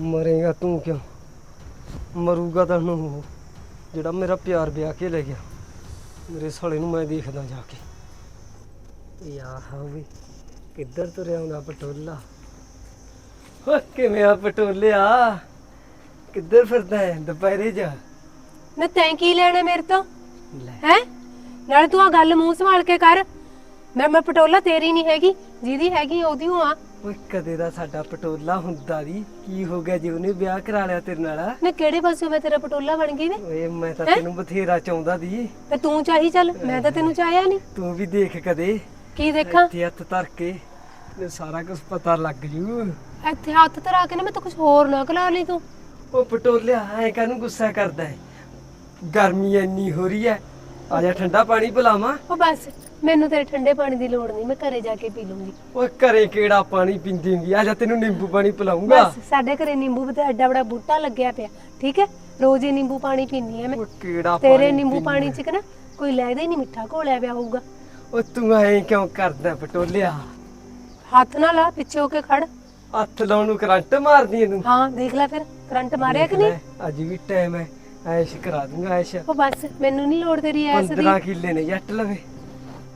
ਮਰੇਗਾ ਤੂੰ ਕਿਉਂ? ਮਰੂਗਾ ਤਾਂ ਉਹ ਜਿਹੜਾ ਮੇਰਾ ਪਿਆਰ ਵਿਆਹ ਕੇ ਲੈ ਗਿਆ। ਮੇਰੇ ਸਾਲੇ ਨੂੰ ਮੈਂ ਦੇਖਦਾ ਜਾ ਕੇ। ਯਾ ਹਾਵੇ ਕਿੱਧਰ ਤੁਰਿਆ ਆਉਂਦਾ ਪਟੋਲਾ? ਹੋ ਕਿਵੇਂ ਆ ਪਟੋਲਿਆ? ਕਿੱਧਰ ਫਿਰਦਾ ਹੈ ਦੁਪਹਿਰੇ ਜਾ? ਨਾ ਤੈਂ ਕੀ ਲੈਣਾ ਮੇਰੇ ਤੋਂ? ਲੈ। ਹੈ? ਨਾਲੇ ਤੂੰ ਆ ਗੱਲ ਮੂੰਹ ਸੰਭਾਲ ਕੇ ਕਰ। ਮੈਂ ਮੈਂ ਪਟੋਲਾ ਤੇਰੀ ਨਹੀਂ ਹੈਗੀ ਜਿਹਦੀ ਹੈਗੀ ਉਹਦੀ ਹੂੰ ਆ। ਓਏ ਕਦੇ ਦਾ ਸਾਡਾ ਪਟੋਲਾ ਹੁੰਦਾ ਦੀ ਕੀ ਹੋ ਗਿਆ ਜੇ ਉਹਨੇ ਵਿਆਹ ਕਰਾ ਲਿਆ ਤੇਰੇ ਨਾਲ? ਨਾ ਕਿਹੜੇ ਪਾਸੇ ਮੈਂ ਤੇਰਾ ਪਟੋਲਾ ਬਣ ਗਈ ਵੇ? ਓਏ ਮੈਂ ਤਾਂ ਹੈਂ? ਤੈਨੂੰ ਬਥੇਰਾ ਚਾਹੁੰਦਾ ਦੀ ਤੇ ਤੂੰ ਚਾਹੀ ਚੱਲ ਮੈਂ ਤਾਂ ਤੈਨੂੰ ਚਾਹਿਆ ਨਹੀਂ ਤੂੰ ਵੀ ਦੇਖ ਕਦੇ। ਕੀ ਦੇਖਾਂ? ਇੱਥੇ ਹੱਥ ਧਰ ਕੇ ਤੇ ਸਾਰਾ ਕੁਝ ਪਤਾ ਲੱਗ ਜੂ। ਇੱਥੇ ਹੱਥ ਧਰਾ ਕੇ ਨਾ ਮੈਂ ਤਾਂ ਕੁਝ ਹੋਰ ਨਾ ਕਲਾ ਲਈ ਤੂੰ। ਉਹ ਪਟੋਲਿਆ ਐ ਕਾਹਨੂੰ ਗੁੱਸਾ ਕਰਦਾ ਹੈ? ਗਰਮੀ ਇੰਨੀ ਹੋ ਰਹੀ ਹੈ ਆ ਜਾ ਠੰਡਾ ਪਾਣੀ ਪਿਲਾਵਾਂ। ਉਹ ਬਸ ਮੈਨੂੰ ਤੇਰੇ ਠੰਡੇ ਪਾਣੀ ਦੀ ਲੋੜ ਨਹੀਂ ਮੈਂ ਘਰੇ ਜਾ ਕੇ ਪੀ ਲੂੰਗੀ। ਓਏ ਘਰੇ ਕਿਹੜਾ ਪਾਣੀ ਪੀਂਦੀ ਹੁੰਦੀ ਆ? ਜਾ ਤੈਨੂੰ ਨਿੰਬੂ ਪਾਣੀ ਪਿਲਾਉਂਗਾ। ਬਸ ਸਾਡੇ ਘਰੇ ਨਿੰਬੂ ਤੇ ਐਡਾ ਬੜਾ ਬੂਟਾ ਲੱਗਿਆ ਪਿਆ। ਠੀਕ ਹੈ? ਰੋਜ਼ ਹੀ ਨਿੰਬੂ ਪਾਣੀ ਪੀਨੀ ਆ ਮੈਂ। ਓਏ ਕਿਹੜਾ ਤੇਰੇ ਨਿੰਬੂ ਪੀਂਦੀ ਪਾਣੀ ਚ ਕਿ ਨਾ ਕੋਈ ਲੈਦਾ ਹੀ ਨਹੀਂ ਮਿੱਠਾ ਘੋਲਿਆ ਪਿਆ ਹੋਊਗਾ। ਓ ਤੂੰ ਐ ਕਿਉਂ ਕਰਦਾ ਪਟੋਲਿਆ? ਹੱਥ ਨਾਲ ਲਾ ਪਿੱਛੇ ਹੋ ਕੇ ਖੜ। ਹੱਥ ਲਾਉਣ ਨੂੰ ਕਰੰਟ ਮਾਰਦੀ ਤੂੰ। ਹਾਂ ਦੇਖ ਲੈ ਫਿਰ। ਕਰੰਟ ਮਾਰਿਆ ਕਿ ਨਹੀਂ? ਅੱਜ ਵੀ ਟਾਈਮ ਹੈ ਐਸ਼ ਕਰਾ ਦੂੰਗਾ ਐਸ਼। ਉਹ ਬਸ ਮੈਨੂੰ ਨਹੀਂ ਲੋੜ ਤੇਰੀ ਐਸ ਦੀ। 15 ਕਿੱਲੇ ਨੇ ਜੱਟ ਲਵੇ।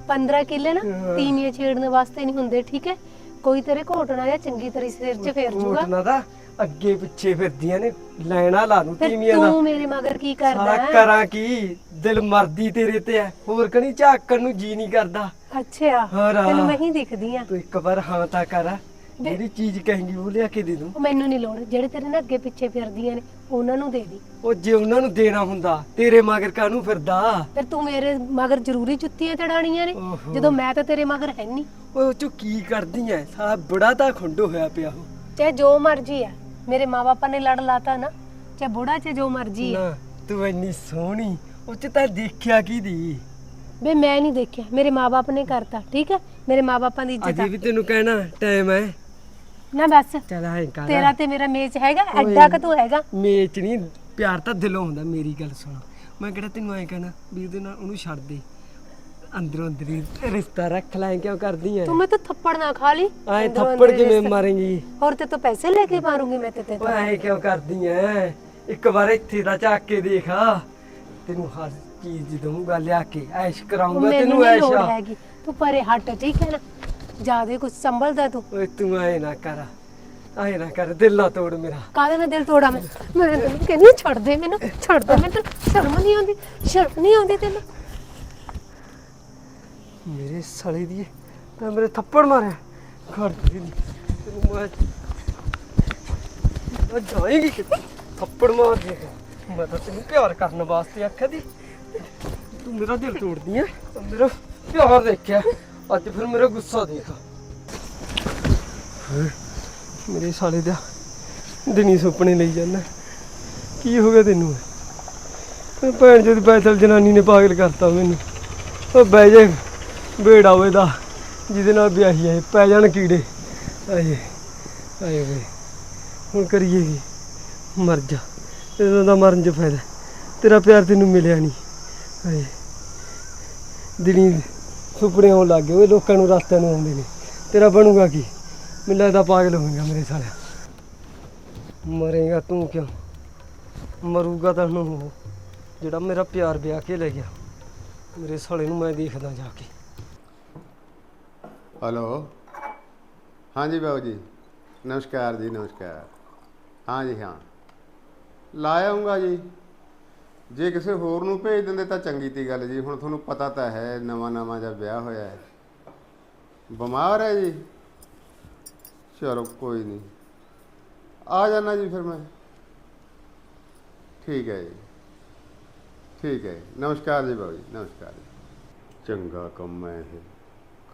15 ਕਿੱਲੇ ਨਾ? ਹਾਂ। ਤੀਵੀਆਂ ਛੇੜਨ ਵਾਸਤੇ ਨਹੀਂ ਹੁੰਦੇ ਠੀਕ ਹੈ? ਕੋਈ ਤੇਰੇ ਘੋਟਣਾ ਜਾਂ ਚੰਗੀ ਤਰੀ ਸਿਰ 'ਚ ਫੇਰ ਜੂਗਾ। ਕੋਟਨਾ ਦਾ ਅੱਗੇ ਪਿੱਛੇ ਫਿਰਦੀਆਂ ਨੇ ਲੈਣਾ ਲਾ ਫਿਰ ਤੀਵੀਆਂ ਦਾ। ਤੂੰ ਮੇਰੇ ਮਗਰ ਕੀ ਕਰਦਾ ਹੈ? ਕਰਾਂ ਕੀ? ਦਿਲ ਮਰਦੀ ਤੇਰੇ ਤੇ ਐ ਹੋਰ ਕਣੀ ਝਾਕਣ ਨੂੰ ਜੀ ਨਹੀਂ ਕਰਦਾ। ਅੱਛਾ। ਤੈਨੂੰ ਮੈਂ ਹੀ ਦਿਖਦੀ ਆ ਤੂੰ ਇੱਕ ਵਾਰ ਹਾਂ ਤਾਂ ਕਰ। ਜਿਹੜੀ ਚੀਜ਼ ਕਹੇਂਗੀ ਉਹ ਲਿਆ ਕੇ ਦੇ ਦੂੰ। ਉਹ ਮੈਨੂੰ ਨਹੀਂ ਲੋੜ ਜਿਹੜੇ ਤੇਰੇ ਨਾਲ ਅੱਗੇ ਪਿੱਛੇ ਫਿਰਦੀਆਂ ਨੇ ਉਹਨਾਂ ਨੂੰ ਦੇ ਦੀ। ਉਹ ਜੇ ਉਹਨਾਂ ਨੂੰ ਦੇਣਾ ਹੁੰਦਾ ਤੇਰੇ ਮਗਰ ਕਾਹਨੂੰ ਫਿਰਦਾ? ਫਿਰ ਤੂੰ ਮੇਰੇ ਮਗਰ ਜ਼ਰੂਰੀ ਜੁੱਤੀਆਂ ਚੜਾਣੀਆਂ ਨੇ। ਓਹੋ। ਜਦੋਂ ਮੈਂ ਤਾਂ ਤੇਰੇ ਮਗਰ ਹੈ ਨਹੀਂ ਓਏ ਉਹ ਚੋਂ ਕੀ ਕਰਦੀ ਐ? ਸਾਲਾ ਬੜਾ ਤਾਂ ਖੁੰਡੋ ਹੋਇਆ ਪਿਆ ਉਹ। ਚਾਹੇ ਜੋ ਮਰਜ਼ੀ ਆ ਮੇਰੇ ਮਾਪੇ ਨੇ ਲੜ ਲਾਤਾ ਨਾ ਚਾਹੇ ਬੁੜਾ ਚਾਹੇ ਜੋ ਮਰਜ਼ੀ ਆ ਨਾ ਤੂੰ ਇੰਨੀ ਸੋਹਣੀ ਉਹ ਚ ਤਾਂ ਦੇਖਿਆ ਕੀ ਦੀ? ਬੇ ਮੈਂ ਨਹੀਂ ਦੇਖਿਆ ਮੇਰੇ ਮਾਪੇ ਨੇ ਕਰਤਾ ਠੀਕ ਹੈ ਮੇਰੇ ਮਾਪਿਆਂ ਦੀ ਇੱਜ਼ਤ ਅਜੇ ਆ। ਵੀ ਤੈਨੂੰ ਕਹਿਣਾ ਟਾਈਮ ਐ। ਨਾ ਬਸ। ਚੱਲ ਐਂ ਕਰ। ਤੇਰਾ ਤੇ ਮੇਰਾ ਮੇਚ ਹੈਗਾ ਐਡਾ ਕ ਤੂੰ ਹੈਗਾ। ਮੇਚ ਨਹੀਂ ਪਿਆਰ ਤਾਂ ਦਿਲੋਂ ਹੁੰਦਾ ਮੇਰੀ ਗੱਲ ਸੁਣ। ਮੈਂ ਕਿਹੜਾ ਤੈਨੂੰ ਐਂ ਕਹਿਣਾ ਵੀ ਉਹਦੇ ਨਾਲ ਉਹਨੂੰ ਛੱਡ ਦੇ। ਅੰਦਰੋਂ ਅੰਦਰੀ ਰਿਸ਼ਤਾ ਰੱਖ ਲੈ ਕਿਉਂ ਕਰਦੀ ਐ? ਤੂੰ ਮੈਂ ਤਾਂ ਥੱਪੜ ਨਾ ਖਾ ਲਈ। ਐਂ ਅੰਦਰੋਂ ਥੱਪੜ ਅੰਦਰ ਕਿਵੇਂ ਰਿਸ਼ਤਾ- ਮਾਰੇਂਗੀ? ਹੋਰ ਤੇ ਤੂੰ ਪੈਸੇ ਲੈ ਕੇ ਮਾਰੂੰਗੀ ਮੈਂ ਤੇ ਤੇ ਓਏ ਐਂ ਕਿਉਂ ਕਰਦੀ ਐ? ਇੱਕ ਵਾਰ ਇੱਥੇ ਦਾ ਝਾਕ ਕੇ ਦੇਖ। ਤੈਨੂੰ ਹਰ ਚੀਜ਼ ਦਊਂਗਾ ਲਿਆ ਕੇ। ਐਸ਼ ਕਰਾਉਂਗਾ ਮੈਨੂੰ ਤੈਨੂੰ ਨਹੀਂ ਐਸ਼ ਲੋੜ ਹੈਗੀ। ਤੂੰ ਪਰੇ ਹਟ ਠੀਕ ਹੈ ਨਾ? ਜਿਆਦੇ ਕੁਝ ਸੰਭਲਦਾ ਤੂੰ? ਓਏ ਤੂੰ ਐ ਨਾ ਕਰ ਐ ਨਾ ਕਰ ਦਿਲ ਨਾ ਤੋੜ ਮੇਰਾ। ਕਾਹਦੇ ਨਾਲ ਦਿਲ ਤੋੜਾ ਮੈਂ? ਮੈਂ ਤੈਨੂੰ ਕਹਿੰਦੀ ਹਾਂ, ਛੱਡ ਦੇ ਮੈਨੂੰ ਛੱਡ ਦੇ ਮੈਨੂੰ ਸ਼ਰਮ ਨਹੀਂ ਆਉਂਦੀ ਸ਼ਰਮ ਨਹੀਂ ਆਉਂਦੀ ਤੈਨੂੰ। ਮੇਰੇ ਸਾਲੇ ਦੀ ਤਾਂ ਮੇਰੇ ਥੱਪੜ ਮਾਰਿਆ। ਘਰ ਦੀ ਨੀ। ਤੈਨੂੰ ਮੈਂ ਉਹ ਜਾਏਗੀ ਕਿਤੇ ਥੱਪੜ ਮਾਰ ਦੇ ਮੈਂ ਤਾਂ ਤੈਨੂੰ ਪਿਆਰ ਕਰਨ ਵਾਸਤੇ ਆਖਿਆ ਦੀ ਤੂੰ ਮੇਰਾ ਦਿਲ ਤੋੜਦੀ ਐ ਮੇਰਾ ਪਿਆਰ ਦੇਖਿਆ। ਅੱਜ ਫਿਰ ਮੇਰਾ ਗੁੱਸਾ ਦੇਖ। ਮੇਰੇ ਸਾਲੇ ਦਾ ਦਿਨੀ ਸੁਪਨੇ ਲਈ ਜਾਂਦਾ। ਕੀ ਹੋ ਗਿਆ ਤੈਨੂੰ? ਭੈਣ ਭੈਣ ਜਦ ਪੈਸਲ ਜਨਾਨੀ ਨੇ ਪਾਗਲ ਕਰਤਾ ਮੈਨੂੰ। ਉਹ ਬਹਿ ਜਾ, ਬੇੜਾ ਹੋਏ ਦਾ, ਜਿਹਦੇ ਨਾਲ ਵਿਆਹੀ ਆਏ ਪੈ ਜਾਣ ਕੀੜੇ। ਆਏ ਆਏ ਵੇ ਹੁਣ ਕਰੀਏ ਕੀ? ਮਰ ਜਾ। ਇਹਦਾ ਤਾਂ ਮਰਨ 'ਚ ਫਾਇਦਾ। ਤੇਰਾ ਪਿਆਰ ਤੈਨੂੰ ਮਿਲਿਆ ਨਹੀਂ। ਆਏ। ਦਿਨੀ ਸੁਪਨੇ ਆਉਣ ਲੱਗ ਗਏ, ਓਏ ਲੋਕਾਂ ਨੂੰ ਰਸਤਿਆਂ ਨੂੰ ਆਉਂਦੇ ਨੇ। ਤੇਰਾ ਬਣੂਗਾ ਕੀ? ਮੈਨੂੰ ਲੱਗਦਾ ਪਾਗਲ ਹੋਵੇਗਾ ਮੇਰੇ ਸਾਲਿਆ। ਮਰੇਗਾ ਤੂੰ ਕਿਉਂ? ਮਰੂਗਾ ਤਾਂ ਹੁਣ ਉਹ, ਜਿਹੜਾ ਮੇਰਾ ਪਿਆਰ ਵਿਆਹ ਕੇ ਲੈ ਗਿਆ। ਮੇਰੇ ਸਾਲੇ ਨੂੰ ਮੈਂ ਦੇਖਦਾ ਜਾ ਕੇ। ਹੈਲੋ? ਹਾਂਜੀ ਬਾਬੂ ਜੀ। ਨਮਸਕਾਰ ਜੀ, ਨਮਸਕਾਰ। ਹਾਂ ਜੀ, ਹਾਂ। ਲਾ ਆਉਂਗਾ ਜੀ। ਜੇ ਕਿਸੇ ਹੋਰ ਨੂੰ ਭੇਜ ਦਿੰਦੇ ਤਾਂ ਚੰਗੀ ਤੀ ਗੱਲ ਜੀ ਹੁਣ ਤੁਹਾਨੂੰ ਪਤਾ ਤਾਂ ਹੈ ਨਵਾਂ ਨਵਾਂ ਜਿਹਾ ਵਿਆਹ ਹੋਇਆ ਹੈ। ਬਿਮਾਰ ਹੈ ਜੀ। ਚਲੋ ਕੋਈ ਨਹੀਂ। ਆ ਜਾਣਾ ਜੀ ਫਿਰ ਮੈਂ। ਠੀਕ ਹੈ ਜੀ। ਠੀਕ ਹੈ। ਨਮਸਕਾਰ ਜੀ ਬਾਬੂ ਜੀ ਨਮਸਕਾਰ ਜੀ। ਚੰਗਾ ਕੰਮ ਹੈ ਇਹ।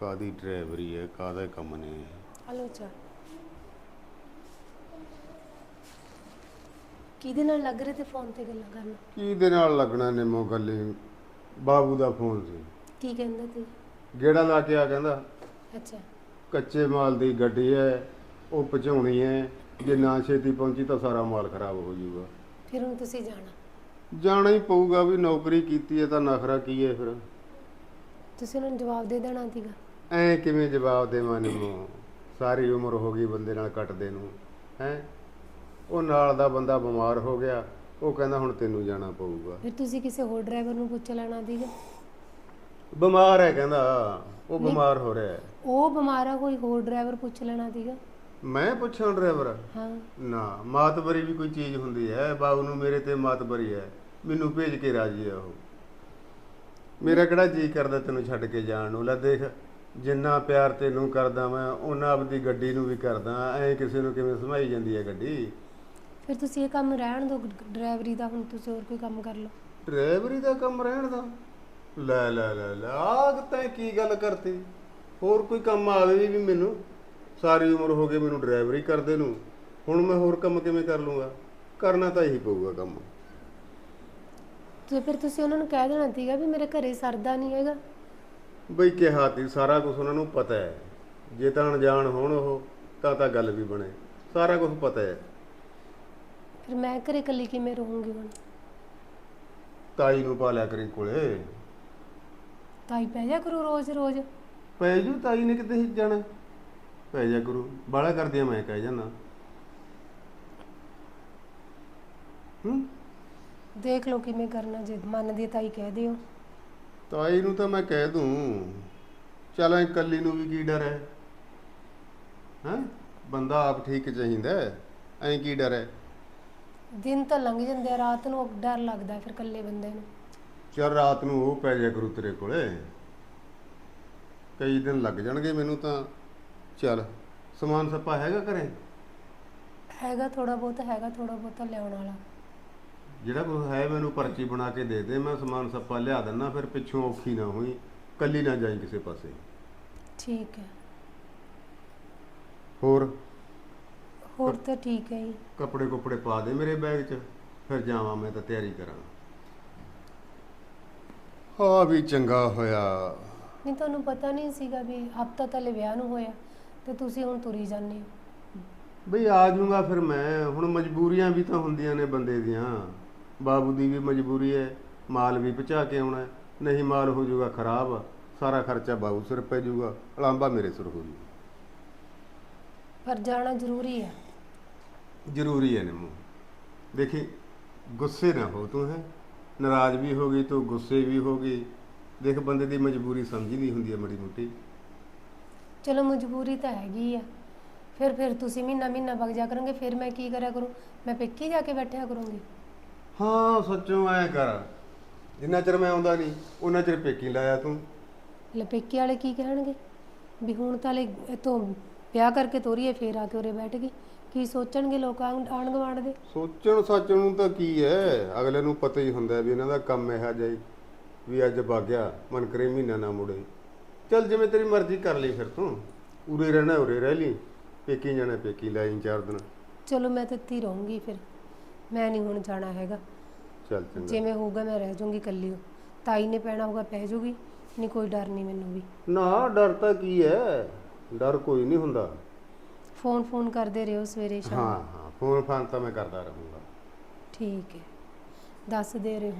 ਕਾਦੀ ਡਰਾਈਵਰੀ ਹੈ ਕਾਦੇ ਕੰਮ ਨੇ ਇਹ? ਹਲੋ ਚਾ ਕਿਹਦੇ ਨਾਲ ਲੱਗ ਰਹੇ ਤੇ ਫੋਨ ਤੇ ਗੱਲਾਂ ਕਰਨ? ਕੀ ਦੇ ਨਾਲ ਲੱਗਣਾ ਨਿੰਮੋ ਗੱਲੀ ਬਾਬੂ ਦਾ ਫੋਨ ਸੀ। ਕੀ ਕਹਿੰਦਾ ਤੂੰ? ਗੇੜਾ ਲਾ ਕੇ ਆ ਕਹਿੰਦਾ ਅੱਛਾ। ਕੱਚੇ ਮਾਲ ਦੀ ਗੱਡੀ ਹੈ ਉਹ ਪਹੁੰਚਾਉਣੀ ਹੈ ਜੇ ਨਾ ਛੇਤੀ ਪਹੁੰਚੀ ਤਾਂ ਸਾਰਾ ਮਾਲ ਖਰਾਬ ਹੋ ਜਾਊਗਾ। ਫਿਰ ਹੁਣ ਤੁਸੀਂ ਜਾਣਾ? ਜਾਣਾ ਹੀ ਪਊਗਾ ਵੀ ਨੌਕਰੀ ਕੀਤੀ ਹੈ ਤਾਂ ਨਖਰਾ ਕੀ ਹੈ ਫਿਰ? ਤੁਸੀਂ ਉਹਨਾਂ ਨੂੰ ਜਵਾਬ ਦੇ ਦੇਣਾ ਸੀਗਾ? ਐ ਕਿਵੇਂ ਜਵਾਬ ਦੇਵਾਂ ਨਿੰਮੋ? ਸਾਰੀ ਉਮਰ ਹੋ ਗਈ ਬੰਦੇ ਨਾਲ ਕੱਟਦੇ ਨੂੰ। ਹੈ? ਉਹ ਨਾਲ ਦਾ ਬੰਦਾ ਬਿਮਾਰ ਹੋ ਗਿਆ ਉਹ ਕਹਿੰਦਾ ਹੁਣ ਤੈਨੂੰ ਜਾਣਾ ਪਊਗਾ। ਫਿਰ ਤੁਸੀਂ ਕਿਸੇ ਹੋਰ ਡਰਾਈਵਰ ਨੂੰ ਪੁੱਛ ਲੈਣਾ ਸੀਗਾ ਬਿਮਾਰ ਹੈ ਕਹਿੰਦਾ ਉਹ ਬਿਮਾਰ ਹੋ ਰਿਹਾ ਹੈ। ਉਹ ਬਿਮਾਰ ਆ ਕੋਈ ਹੋਰ ਡਰਾਈਵਰ ਪੁੱਛ ਲੈਣਾ ਸੀਗਾ ਮੈਂ ਪੁੱਛਾਂ ਡਰਾਈਵਰ? ਹਾਂ। ਨਾ ਮਾਤਬਰੀ ਵੀ ਕੋਈ ਚੀਜ਼ ਹੁੰਦੀ ਹੈ ਬਾਬੂ ਨੂੰ ਮੇਰੇ ਤੇ ਮਾਤਬਰੀ ਹੈ ਮੈਨੂੰ ਭੇਜ ਕੇ ਰਾਜੀ ਆ ਉਹ। ਮੇਰਾ ਕਿਹੜਾ ਜੀ ਕਰਦਾ ਤੈਨੂੰ ਛੱਡ ਕੇ ਜਾਣ ਨੂੰ? ਲੈ ਦੇਖ ਜਿੰਨਾ ਪਿਆਰ ਤੈਨੂੰ ਕਰਦਾ ਮੈਂ ਉਹਨਾਂ ਆਪਦੀ ਗੱਡੀ ਨੂੰ ਵੀ ਕਰਦਾ ਐ ਕਿਸੇ ਨੂੰ ਕਿਵੇਂ ਸਮਾਈ ਜਾਂਦੀ ਹੈ ਗੱਡੀ? ਫਿਰ ਤੁਸੀਂ ਇਹ ਕੰਮ ਰਹਿਣ ਦਿਓ ਡਰਾਈਵਰੀ ਦਾ ਹੁਣ ਤੁਸੀਂ ਹੋਰ ਕੋਈ ਕੰਮ ਕਰ ਲਓ। ਡਰਾਈਵਰੀ ਦਾ ਕੰਮ ਰਹਿਣ ਦਾ? ਲੈ ਲੈ ਲੈ ਲੈ ਆਹ ਤੈਂ ਕੀ ਗੱਲ ਕਰਤੀ? ਹੋਰ ਕੋਈ ਕੰਮ ਆਵੇ ਵੀ ਮੈਨੂੰ? ਸਾਰੀ ਉਮਰ ਹੋ ਗਈ ਮੈਨੂੰ ਡਰਾਈਵਰੀ ਕਰਦੇ ਨੂੰ। ਹੁਣ ਮੈਂ ਹੋਰ ਕੰਮ ਕਿਵੇਂ ਕਰ ਲੂੰਗਾ? ਕਰਨਾ ਤਾਂ ਇਹੀ ਪਊਗਾ ਕੰਮ। ਤੇ ਫਿਰ ਤੁਸੀਂ ਉਹਨਾਂ ਨੂੰ ਕਹਿ ਦੇਣਾ ਸੀਗਾ ਵੀ ਮੇਰੇ ਘਰੇ ਸਰਦਾ ਨਹੀਂ ਹੈਗਾ। ਬਈ ਕਿਹਾ ਤੀ ਸਾਰਾ ਕੁਝ ਉਹਨਾਂ ਨੂੰ ਪਤਾ ਹੈ। ਜੇ ਤਾਂ ਅਣਜਾਣ ਹੋਣ ਉਹ ਤਾਂ ਤਾਂ ਗੱਲ ਵੀ ਬਣੇ। ਸਾਰਾ ਕੁਝ ਪਤਾ ਹੈ। ਫਿਰ ਮੈਂ ਘਰੇ ਇਕੱਲੀ ਕਿਵੇਂ ਰਹੂੰਗੀ ਹੁਣ? ਤਾਈ ਨੂੰ ਪਾ ਲਿਆ ਕਰੀ ਕੋਲੇ। ਤਾਈ ਪੈ ਜਾ ਕਰੂ ਰੋਜ਼ ਰੋਜ਼। ਪੈ ਜੂ ਤਾਈ ਨੇ ਕਿਤੇ ਜਾਣਾ? ਪੈ ਜਾ ਕਰੂ ਬਾਲਾ ਕਰਦੀ ਆ ਮੈਂ ਕਹਿ ਜਾਣਾ ਹੂੰ? ਦੇਖ ਲਓ ਕਿਵੇਂ ਕਰਨਾ ਜੇ ਮੰਨਦੀ ਹੈ ਤਾਈ ਕਹਿ ਦਿਓ। ਤਾਈ ਨੂੰ ਤਾਂ ਮੈਂ ਕਹਿ ਦੂੰ ਚੱਲ ਐ ਕੱਲੀ ਨੂੰ ਵੀ ਕੀ ਡਰ ਹੈ? ਹਾਂ? ਬੰਦਾ ਆਪ ਠੀਕ ਚਾਹੀਦਾ ਐ ਕੀ ਡਰ ਹੈ? ਦਿਨ ਤਾਂ ਲੰਘ ਜਾਂਦੇ ਆ ਰਾਤ ਨੂੰ ਡਰ ਲੱਗਦਾ ਫਿਰ ਇਕੱਲੇ ਬੰਦੇ ਨੂੰ। ਚੱਲ ਰਾਤ ਨੂੰ ਉਹ ਪੈ ਜਾ ਕਰੂ ਤੇਰੇ ਕੋਲੇ। ਕਈ ਦਿਨ ਲੱਗ ਜਾਣਗੇ ਮੈਨੂੰ ਤਾਂ। ਚੱਲ ਸਮਾਨ ਸੱਪਾ ਹੈਗਾ ਘਰੇ? ਹੈਗਾ ਥੋੜਾ ਬਹੁਤ ਹੈਗਾ ਥੋੜਾ ਬਹੁਤਾ ਲਿਆਉਣ ਵਾਲਾ। ਜਿਹੜਾ ਕੁਝ ਹੈ ਮੈਨੂੰ ਪਰਚੀ ਬਣਾ ਕੇ ਦੇ ਦੇ ਮੈਂ ਸਮਾਨ ਸੱਪਾ ਲਿਆ ਦਿੰਨਾ ਫਿਰ ਪਿੱਛੋਂ ਔਖੀ ਨਾ ਹੋਈ ਕੱਲੀ ਨਾ ਜਾਈ ਕਿਸੇ ਪਾਸੇ। ਠੀਕ ਹੈ। ਹੋਰ? ਹੋਰ ਤਾਂ ਠੀਕ ਹੈ ਜੀ। ਕੱਪੜੇ ਕੁਪੜੇ ਪਾ ਦੇ ਮੇਰੇ ਬੈਗ 'ਚ ਫਿਰ ਜਾਵਾਂ ਮੈਂ ਤਾਂ ਤਿਆਰੀ ਕਰਾਂ। ਹਾਂ ਵੀ ਚੰਗਾ ਹੋਇਆ। ਨਹੀਂ ਤੁਹਾਨੂੰ ਪਤਾ ਨਹੀਂ ਸੀਗਾ ਵੀ ਹਫਤਾ ਤੱਲੇ ਵਿਆਹ ਨੂੰ ਹੋਇਆ ਤੇ ਤੁਸੀਂ ਹੁਣ ਤੁਰੀ ਜਾਂਦੇ ਹੋ। ਬਈ ਆ ਜਾਊਂਗਾ ਫਿਰ ਮੈਂ ਹੁਣ ਮਜਬੂਰੀਆਂ ਵੀ ਤਾਂ ਹੁੰਦੀਆਂ ਨੇ ਬੰਦੇ ਦੀਆਂ। ਬਾਬੂ ਦੀ ਵੀ ਮਜਬੂਰੀ ਹੈ ਮਾਲ ਵੀ ਪਹੁੰਚਾ ਕੇ ਆਉਣਾ ਹੈ। ਨਹੀਂ ਮਾਲ ਹੋ ਜਾਊਗਾ ਖਰਾਬ ਸਾਰਾ ਖਰਚਾ ਬਾਬੂ ਸਿਰ ਪੈ ਜਾਊਗਾ ਅਲਾਂਬਾ ਮੇਰੇ ਸਿਰ ਹੋ ਜਾਊਗਾ। ਪਰ ਜਾਣਾ ਜ਼ਰੂਰੀ ਹੈ। ਜ਼ਰੂਰੀ ਹੈ ਨਿੰਮੋ। ਦੇਖੀ ਗੁੱਸੇ ਨਾ ਹੋ ਤੂੰ ਹੈ। ਨਾਰਾਜ਼ ਵੀ ਹੋ ਗਈ ਤੂੰ ਗੁੱਸੇ ਵੀ ਹੋ ਗਈ। ਦੇਖ ਬੰਦੇ ਦੀ ਮਜਬੂਰੀ ਸਮਝੀ ਨਹੀਂ ਹੁੰਦੀ ਹੈ ਮੜੀ ਮੋਟੀ। ਚਲੋ ਮਜਬੂਰੀ ਤਾਂ ਹੈਗੀ ਆ। ਫਿਰ ਫਿਰ ਤੁਸੀਂ ਮਹੀਨਾ ਮਹੀਨਾ ਵਗ ਜਾ ਕਰੋਗੇ ਫਿਰ ਮੈਂ ਕੀ ਕਰਿਆ ਕਰੂੰ? ਮੈਂ ਪੇਕੀ ਜਾ ਕੇ ਬੈਠਿਆ ਕਰੂੰਗੀ। ਹਾਂ ਸੱਚੋਂ ਐ ਕਰ। ਜਿੰਨਾ ਚਿਰ ਮੈਂ ਆਉਂਦਾ ਨਹੀਂ ਉਹਨਾਂ ਚਿਰ ਪੇਕੀ ਲਾਇਆ ਤੂੰ। ਲਪੇਕੀ ਵਾਲੇ ਕੀ ਕਹਿਣਗੇ? ਵੀ ਹੁਣ ਤਾਂ ਲੈ ਇਤੋਂ ਵਿਆਹ ਕਰਕੇ ਤੋਰੀਏ ਫੇਰ ਆ ਕੇ ਉਰੇ ਬੈਠ ਗਈ। ਕੀ ਸੋਚਣਗੇ ਲੋਕ ਆਂਢ ਆਂਢ ਗੁਆਂਢ ਦੇ? ਸੋਚਣ ਸੱਚਣ ਨੂੰ ਤਾਂ ਕੀ ਹੈ ਅਗਲੇ ਨੂੰ ਪਤਾ ਹੀ ਹੁੰਦਾ ਵੀ ਇਹਨਾਂ ਦਾ ਕੰਮ ਇਹੋ ਜਿਹਾ ਹੀ ਵੀ ਅੱਜ ਭਾਗਿਆ ਮਨ ਕਰੇ ਮਹੀਨਾ ਨਾ ਮੁੜੇ। ਚੱਲ ਜਿਵੇਂ ਤੇਰੀ ਮਰਜ਼ੀ ਕਰ ਲਈ ਫਿਰ ਤੂੰ। ਉਰੇ ਰਹਿਣਾ ਉਰੇ ਰਹਿ ਲਈ। ਪੇਕੀ ਜਾਣਾ ਪੇਕੀ ਲੈ ਆਈ ਚਾਰ ਦਿਨ। ਚਲੋ ਮੈਂ ਤਾਂ ਇੱਥੇ ਹੀ ਰਹੂੰਗੀ ਫਿਰ। ਮੈਂ ਨਹੀਂ ਹੁਣ ਜਾਣਾ ਹੈਗਾ। ਚੱਲ ਚੰਗਾ। ਜਿਵੇਂ ਹੋਊਗਾ ਮੈਂ ਰਹਿ ਜਾਊਂਗੀ ਇਕੱਲੀ ਓ। ਤਾਈ ਨੇ ਪੈਣਾ ਹੋਊਗਾ ਪੈ ਜਾਊਗੀ ਨਹੀਂ ਕੋਈ ਡਰ ਨਹੀਂ ਮੈਨੂੰ ਵੀ। ਨਾ ਡਰ ਤਾਂ ਕੀ ਹੈ ਡਰ ਕੋਈ ਨਹੀਂ ਹੁੰਦਾ। ਫੋਨ ਫੋਨ ਕਰਦੇ ਰਹੋ ਸਵੇਰੇ ਹਾਂ ਸ਼ਾਮ। ਹਾਂ ਫੋਨ ਫਾਨ ਤਾਂ ਮੈਂ ਕਰਦਾ ਰਹੂੰਗਾ। ਠੀਕ ਹੈ। ਦੱਸ ਦੇ ਰਹੇ। ਹੋ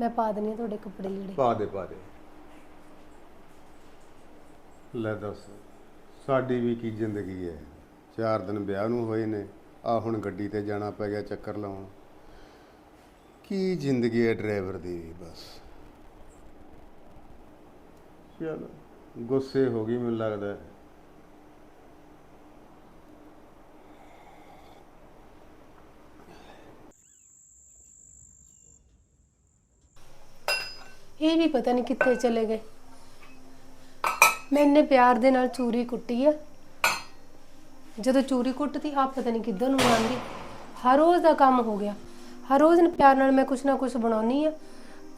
ਮੈਂ ਪਾ ਦਨੀ ਤੁਹਾਡੇ ਕੱਪੜੇ ਲੀੜੇ ਪਾ ਦੇ ਪਾ ਦੇ। ਲੈ ਦੱਸ ਸਾਡੀ ਵੀ ਕੀ ਜ਼ਿੰਦਗੀ ਹੈ। ਚਾਰ ਦਿਨ ਵਿਆਹ ਨੂੰ ਹੋਏ ਨੇ ਆ ਹੁਣ ਗੱਡੀ ਤੇ ਜਾਣਾ ਪੈ ਗਿਆ ਚੱਕਰ ਲਾਉਣ। ਕੀ ਜ਼ਿੰਦਗੀ ਹੈ ਡਰਾਈਵਰ ਦੀ ਵੀ ਬਸ। ਚਲ ਗੁੱਸੇ ਹੋ ਗਈ ਮੈਨੂੰ ਲੱਗਦਾ। ਇਹ ਵੀ ਪਤਾ ਨਹੀਂ ਕਿੱਥੇ ਚਲੇ ਗਏ। ਮੈਂ ਇੰਨੇ ਪਿਆਰ ਦੇ ਨਾਲ ਚੂਰੀ ਕੁੱਟੀ ਆ। ਜਦੋਂ ਚੂਰੀ ਕੁੱਟਦੀ ਆ ਪਤਾ ਨਹੀਂ ਕਿੱਧਰ ਨੂੰ ਆਂਦੀ ਹਰ ਰੋਜ਼ ਦਾ ਕੰਮ ਹੋ ਗਿਆ। ਹਰ ਰੋਜ਼ ਪਿਆਰ ਨਾਲ ਮੈਂ ਕੁਛ ਨਾ ਕੁਛ ਬਣਾਉਣੀ ਆ।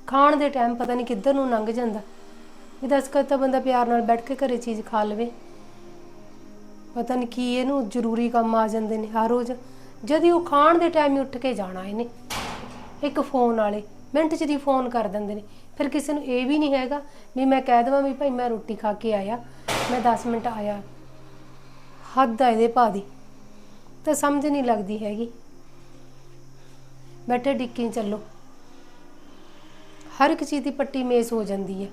ਖਾਣ ਦੇ ਟਾਈਮ ਪਤਾ ਨਹੀਂ ਕਿੱਧਰ ਨੂੰ ਲੰਘ ਜਾਂਦਾ। ਇਹ ਦੱਸ ਕਰ ਤਾਂ ਬੰਦਾ ਪਿਆਰ ਨਾਲ ਬੈਠ ਕੇ ਘਰੇ ਚੀਜ਼ ਖਾ ਲਵੇ। ਪਤਾ ਨਹੀਂ ਕੀ ਇਹਨੂੰ ਜ਼ਰੂਰੀ ਕੰਮ ਆ ਜਾਂਦੇ ਨੇ ਹਰ ਰੋਜ਼। ਜਦ ਉਹ ਖਾਣ ਦੇ ਟਾਈਮ ਹੀ ਉੱਠ ਕੇ ਜਾਣਾ ਇਹਨੇ। ਇੱਕ ਫੋਨ ਵਾਲੇ, ਮਿੰਟ 'ਚ ਦੀ ਫੋਨ ਕਰ ਦਿੰਦੇ ਨੇ। ਫਿਰ ਕਿਸੇ ਨੂੰ ਇਹ ਵੀ ਨਹੀਂ ਹੈਗਾ ਵੀ ਮੈਂ ਕਹਿ ਦੇਵਾਂ ਵੀ ਭਾਈ ਮੈਂ ਰੋਟੀ ਖਾ ਕੇ ਆਇਆ, ਮੈਂ 10 ਮਿੰਟ ਆਇਆ। ਹੱਦ ਆ ਇਹਦੇ ਭਾ ਦੀ। ਤਾਂ ਸਮਝ ਨਹੀਂ ਲੱਗਦੀ ਹੈਗੀ। ਬੈਠੇ ਡਿੱਕੀ ਚੱਲੋ। ਹਰ ਇੱਕ ਚੀਜ਼ ਦੀ ਪੱਟੀ ਮੇਸ ਹੋ ਜਾਂਦੀ ਹੈ।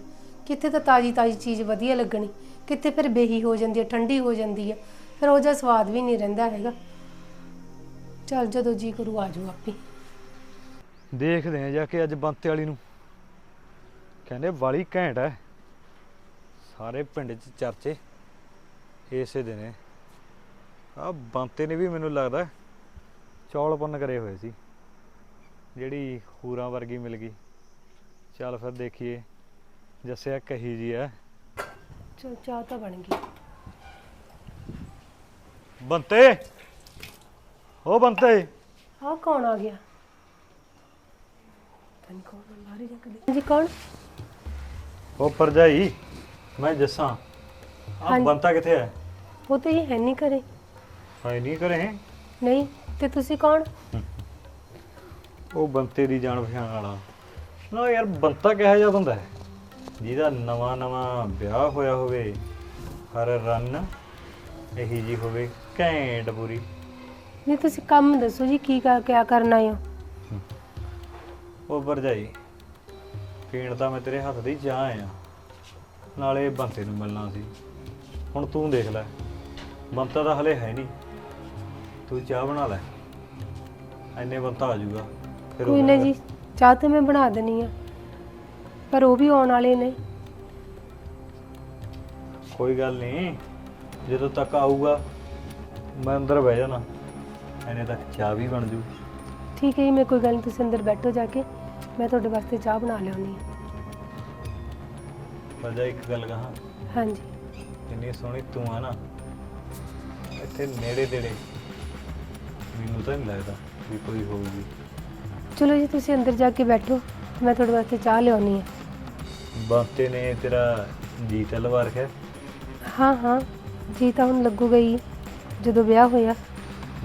ਕਿੱਥੇ ਤਾਂ ਤਾਜੀ ਤਾਜੀ ਚੀਜ਼ ਵਧੀਆ ਲੱਗਣੀ, ਕਿੱਥੇ ਫਿਰ ਬੇਹੀ ਹੋ ਜਾਂਦੀ ਹੈ, ਠੰਡੀ ਹੋ ਜਾਂਦੀ ਹੈ। ਫਿਰ ਉਹ ਜਿਹਾ ਸਵਾਦ ਵੀ ਨਹੀਂ ਰਹਿੰਦਾ ਹੈਗਾ। ਚੱਲ ਜਦੋਂ ਜੀ ਕਰੂ, ਆ ਜਾਊ ਆਪੇ। ਦੇਖਦੇ ਆ ਜਾ ਕੇ ਅੱਜ ਬੰਤੇ ਵਾਲੀ ਨੂੰ। ਕਹਿੰਦੇ ਵਾਲੀ ਘੈਂਟ ਹੈ। ਸਾਰੇ ਪਿੰਡ 'ਚ ਚਰਚੇ ਇਸੇ ਦੇ ਨੇ ਆ ਬੰਤੇ ਨੇ ਵੀ ਮੈਨੂੰ ਲੱਗਦਾ ਚੌਲਪਨ ਕਰੇ ਹੋਏ ਸੀ। ਜਿਹੜੀ ਹੂਰਾਂ ਵਰਗੀ ਮਿਲ ਗਈ। ਚੱਲ ਫਿਰ ਦੇਖੀਏ ਜੱਸਿਆ ਕਹੀ ਜੀ ਹੈ। ਚਲ ਚਾਹ ਤਾਂ ਬਣ ਗਈ। ਬੰਤੇ! ਓ ਬੰਤੇ! ਆਹ ਕੌਣ ਆ ਗਿਆ? ਤਨ ਕੌਣ ਆ? ਹੀ ਜਾ। ਜੀ ਕੌਣ? ਓ ਪਰਜਾਈ ਮੈਂ ਜੱਸਾਂ। ਆ ਹਾਂਜੀ। ਬੰਤਾ ਕਿੱਥੇ ਹੈ? ਉਹ ਤੇ ਇਹ ਹੈ ਨਹੀਂ ਕਰੇ ਹਾਏ ਨਹੀਂ ਕਰੇ ਨਹੀਂ ਤੇ ਤੁਸੀਂ ਕੌਣ? ਉਹ ਬੰਤੇ ਦੀ ਜਾਣ ਪਛਾਣ ਵਾਲਾ। ਨਾ ਯਾਰ ਬੰਤਾ ਕਿਹੋ ਜਿਹਾ ਬੰਦਾ ਹੈ? ਜਿਹਦਾ ਨਵਾਂ ਨਵਾਂ ਵਿਆਹ ਹੋਇਆ ਹੋਵੇ ਹਰ ਰਨ ਇਹੀ ਜੀ ਹੋਵੇ ਘੈਂਟ ਪੂਰੀ ਨਹੀਂ ਤੁਸੀਂ ਕੰਮ ਦੱਸੋ ਜੀ ਕੀ ਕਰ ਕਿਆ ਕਰਨਾ ਹੈ। ਉਹ ਭਰਜਾਈ ਪੀਣ ਤਾਂ ਮੈਂ ਤੇਰੇ ਹੱਥ ਦੀ ਚਾਹ ਆਇਆ। ਨਾਲੇ ਬੰਤੇ ਨੂੰ ਮਿਲਣਾ ਸੀ। ਹੁਣ ਤੂੰ ਦੇਖ ਲੈ। ਬੰਤਾ ਤਾਂ ਹਲੇ ਹੈ ਨਹੀਂ। ਤੂੰ ਚਾਹ ਬਣਾ ਲੈ। ਐਨੇ ਬੰਤਾ ਆ ਜਾਊਗਾ। ਫਿਰ ਕੋਈ ਨਾ ਜੀ ਚਾਹ ਤੇ ਮੈਂ ਬਣਾ ਦੇਣੀ ਆ। ਪਰ ਉਹ ਵੀ ਆਉਣ ਵਾਲੇ ਨੇ। ਕੋਈ ਗੱਲ ਨਹੀਂ। ਜਦੋਂ ਤੱਕ ਆਊਗਾ ਮੈਂ ਅੰਦਰ ਬਹਿ ਜਾਣਾ। ਐਨੇ ਤੱਕ ਚਾਹ ਵੀ ਬਣ ਜੂ। ਠੀਕ ਹੈ ਜੀ ਮੈਂ ਕੋਈ ਗੱਲ ਨਹੀਂ ਤੁਸੀਂ ਅੰਦਰ ਬੈਠੋ ਜਾ ਕੇ। ਮੈਂ ਤੁਹਾਡੇ ਵਾਸਤੇ ਚਾਹ ਬਣਾ ਲਿਆਉਣੀ ਹੈ। ਪਰ ਇੱਕ ਗੱਲ ਕਹਾਂ ਹਾਂਜੀ। ਇੰਨੀ ਸੋਹਣੀ ਤੂੰ ਆ ਨਾ ਇੱਥੇ ਨੇੜੇ ਤੇੜੇ ਮੈਨੂੰ ਤਾਂ ਨਹੀਂ ਲੱਗਦਾ ਵੀ ਕੋਈ ਹੋਊਗੀ। ਚਲੋ ਜੀ ਤੁਸੀਂ ਅੰਦਰ ਜਾ ਕੇ ਬੈਠੋ ਮੈਂ ਤੁਹਾਡੇ ਵਾਸਤੇ ਚਾਹ ਲਿਆਉਣੀ ਹੈ। ਬਾਤੇ ਨੇ ਤੇਰਾ ਜੀ ਤਲਵਾ ਰੱਖਿਆ ਹਾਂ ਹਾਂ ਜੀ ਤਾਂ ਹੁਣ ਲੱਗੂਗਾ ਹੀ ਜਦੋਂ ਵਿਆਹ ਹੋਇਆ।